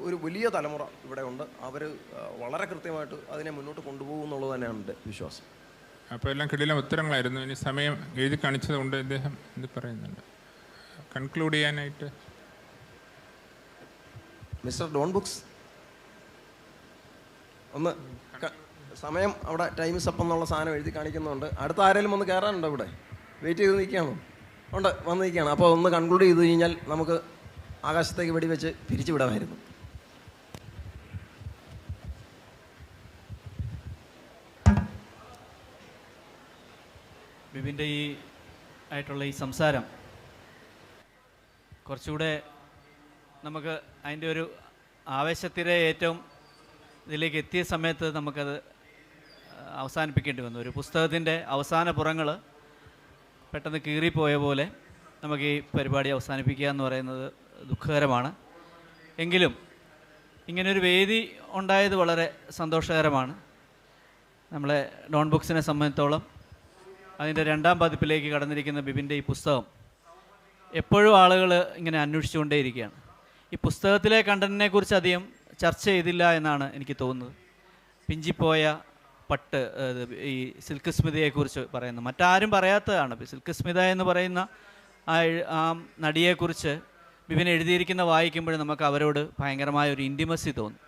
ഒരു വലിയ തലമുറ ഇവിടെ ഉണ്ട്. അവർ വളരെ കൃത്യമായിട്ട് അതിനെ മുന്നോട്ട് കൊണ്ടുപോകും എന്നുള്ളത് തന്നെയാണ് എന്റെ വിശ്വാസം. അപ്പോൾ എല്ലാം കിടിലം ഉത്തരങ്ങളായിരുന്നു. ഇനി സമയം എഴുതി കാണിച്ചത് കൊണ്ട് അദ്ദേഹം ഇത് പറയുന്നുണ്ട്? കൺക്ലൂഡ് ചെയ്യാനായിട്ട്. മിസ്റ്റർ ഡോൺ ബുക്സ് ഒന്ന് സമയം അവിടെ ടൈം സപ്പ് എന്നുള്ള സാധനം എഴുതി കാണിക്കുന്നുണ്ട്. അടുത്ത ആരെങ്കിലും ഒന്ന് കയറാനുണ്ടോ ഇവിടെ? വെയിറ്റ് ചെയ്ത് നിൽക്കുകയാണോ? ഉണ്ട് വന്ന് നിൽക്കുകയാണ് അപ്പോൾ ഒന്ന് കൺക്ലൂഡ് ചെയ്ത് കഴിഞ്ഞാൽ നമുക്ക് ആകാശത്തേക്ക് വെടിവെച്ച് പിരിച്ചു വിടാമായിരുന്നു. ബിബിന്റെ ഈ ആയിട്ടുള്ള ഈ സംസാരം കുറച്ചുകൂടെ നമുക്ക് അതിന്റെ ഒരു ആവേശത്തിലെ ഏറ്റവും ഇതിലേക്ക് എത്തിയ സമയത്ത് നമുക്കത് അവസാനിപ്പിക്കേണ്ടി വന്നു. ഒരു പുസ്തകത്തിന്റെ അവസാന പുറങ്ങൾ പെട്ടെന്ന് കീറിപ്പോയ പോലെ നമുക്ക് ഈ പരിപാടി അവസാനിപ്പിക്കുക എന്ന് പറയുന്നത് ദുഃഖകരമാണ്. എങ്കിലും ഇങ്ങനൊരു വേദി ഉണ്ടായത് വളരെ സന്തോഷകരമാണ്. നമ്മളെ ഡോൺ ബുക്സിനെ സംബന്ധിച്ചോളം അതിന്റെ രണ്ടാം പതിപ്പിലേക്ക് കടന്നിരിക്കുന്ന ബിബിന്റെ ഈ പുസ്തകം എപ്പോഴും ആളുകൾ ഇങ്ങനെ അന്വേഷിച്ചുകൊണ്ടേയിരിക്കുകയാണ്. ഈ പുസ്തകത്തിലെ കണ്ടന്റിനെ കുറിച്ച് അധികം ചർച്ച ചെയ്തില്ല എന്നാണ് എനിക്ക് തോന്നുന്നത്. പിഞ്ചിപ്പോയ പട്ട് ഈ സിൽക്ക് സ്മിതയെക്കുറിച്ച് പറയുന്നത് മറ്റാരും പറയാത്തതാണ്. സിൽക്ക് സ്മിത എന്ന് പറയുന്ന ആ ആ നടിയെക്കുറിച്ച് ബിബിൻ എഴുതിയിരിക്കുന്ന വായിക്കുമ്പോൾ നമുക്ക് അവരോട് ഭയങ്കരമായ ഒരു ഇന്റിമസി തോന്നും.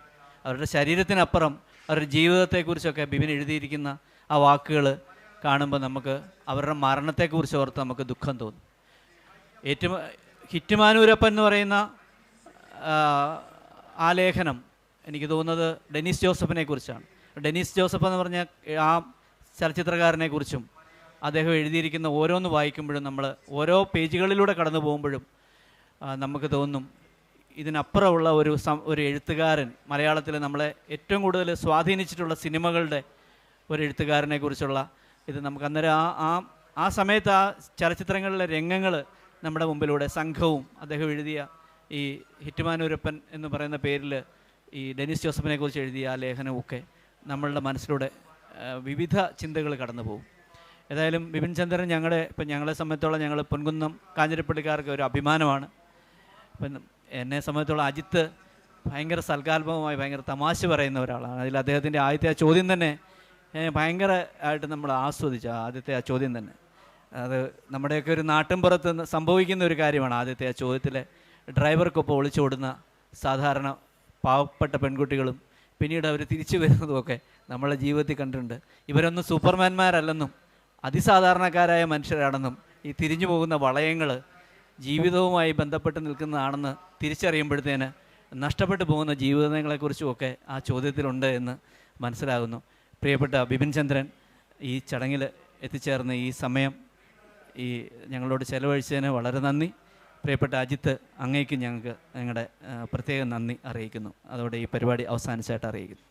അവരുടെ ശരീരത്തിനപ്പുറം അവരുടെ ജീവിതത്തെക്കുറിച്ചൊക്കെ ബിബിൻ എഴുതിയിരിക്കുന്ന ആ വാക്കുകൾ കാണുമ്പോൾ നമുക്ക് അവരുടെ മരണത്തെക്കുറിച്ച് ഓർത്ത് നമുക്ക് ദുഃഖം തോന്നും. ഏറ്റവും ഹിറ്റുമാനൂരപ്പൻ എന്ന് പറയുന്ന ആ, ലേഖനം എനിക്ക് തോന്നുന്നത് ഡെനിസ് ജോസഫിനെ കുറിച്ചാണ്. ഡെനിസ് ജോസഫ് എന്ന് പറഞ്ഞ ആ ചലച്ചിത്രകാരനെ കുറിച്ചും അദ്ദേഹം എഴുതിയിരിക്കുന്ന ഓരോന്ന് വായിക്കുമ്പോഴും നമ്മൾ ഓരോ പേജുകളിലൂടെ കടന്നു പോകുമ്പോഴും നമുക്ക് തോന്നും ഇതിനപ്പുറമുള്ള ഒരു സം ഒരു എഴുത്തുകാരൻ മലയാളത്തിൽ നമ്മളെ ഏറ്റവും കൂടുതൽ സ്വാധീനിച്ചിട്ടുള്ള സിനിമകളുടെ ഒരു എഴുത്തുകാരനെ കുറിച്ചുള്ള ഇത് നമുക്ക് അന്നേരം ആ ആ ആ സമയത്ത് ആ ചലച്ചിത്രങ്ങളിലെ രംഗങ്ങൾ നമ്മുടെ മുമ്പിലൂടെ സംഘവും അദ്ദേഹം എഴുതിയ ഈ ഹിറ്റ്മാനൂരപ്പൻ എന്ന് പറയുന്ന പേരിൽ ഈ ഡെനിസ് ജോസഫിനെ കുറിച്ച് എഴുതിയ ആ ലേഖനമൊക്കെ നമ്മളുടെ മനസ്സിലൂടെ വിവിധ ചിന്തകൾ കടന്നു പോകും. ഏതായാലും ബിപിൻ ചന്ദ്രൻ ഞങ്ങളുടെ ഇപ്പം ഞങ്ങളെ സംബന്ധിച്ചോളം ഞങ്ങൾ പൊൻകുന്നം കാഞ്ഞിരപ്പള്ളിക്കാർക്ക് ഒരു അഭിമാനമാണ്. ഇപ്പം എന്നെ സംബന്ധിച്ചോളം അജിത്ത് ഭയങ്കര സൽക്കാൽപമായി ഭയങ്കര തമാശ പറയുന്ന ഒരാളാണ്. അതിൽ അദ്ദേഹത്തിന്റെ ആദ്യത്തെ ആ ചോദ്യം തന്നെ ഭയങ്കര ആയിട്ട് നമ്മൾ ആസ്വദിച്ചു ആദ്യത്തെ ആ ചോദ്യം തന്നെ. അത് നമ്മുടെയൊക്കെ ഒരു നാട്ടിൻപുറത്ത് പുറത്ത് സംഭവിക്കുന്ന ഒരു കാര്യമാണ് ആദ്യത്തെ ആ ചോദ്യത്തിലെ ഡ്രൈവർക്കൊപ്പം ഒളിച്ചോടുന്ന സാധാരണ പാവപ്പെട്ട പെൺകുട്ടികളും പിന്നീട് അവർ തിരിച്ചു വരുന്നതുമൊക്കെ നമ്മളെ ജീവിതത്തിൽ കണ്ടിട്ടുണ്ട്. ഇവരൊന്നും സൂപ്പർമാൻമാരല്ലെന്നും അതിസാധാരണക്കാരായ മനുഷ്യരാണെന്നും ഈ തിരിഞ്ഞു പോകുന്ന വളയങ്ങൾ ജീവിതവുമായി ബന്ധപ്പെട്ട് നിൽക്കുന്നതാണെന്ന് തിരിച്ചറിയുമ്പോഴത്തേന് നഷ്ടപ്പെട്ടു പോകുന്ന ജീവിതങ്ങളെക്കുറിച്ചുമൊക്കെ ആ ചോദ്യത്തിലുണ്ട് എന്ന് മനസ്സിലാകുന്നു. പ്രിയപ്പെട്ട ബിപിൻ ചന്ദ്രൻ ഈ ചടങ്ങിൽ എത്തിച്ചേർന്ന ഈ സമയം ഈ ഞങ്ങളോട് ചെലവഴിച്ചതിന് വളരെ നന്ദി. പ്രിയപ്പെട്ട അജിത്ത് അങ്ങേക്ക് ഞങ്ങൾക്ക് ഞങ്ങളുടെ പ്രത്യേക നന്ദി അറിയിക്കുന്നു. അതോടെ ഈ പരിപാടി അവസാനിച്ചായിട്ട് അറിയിക്കുന്നു.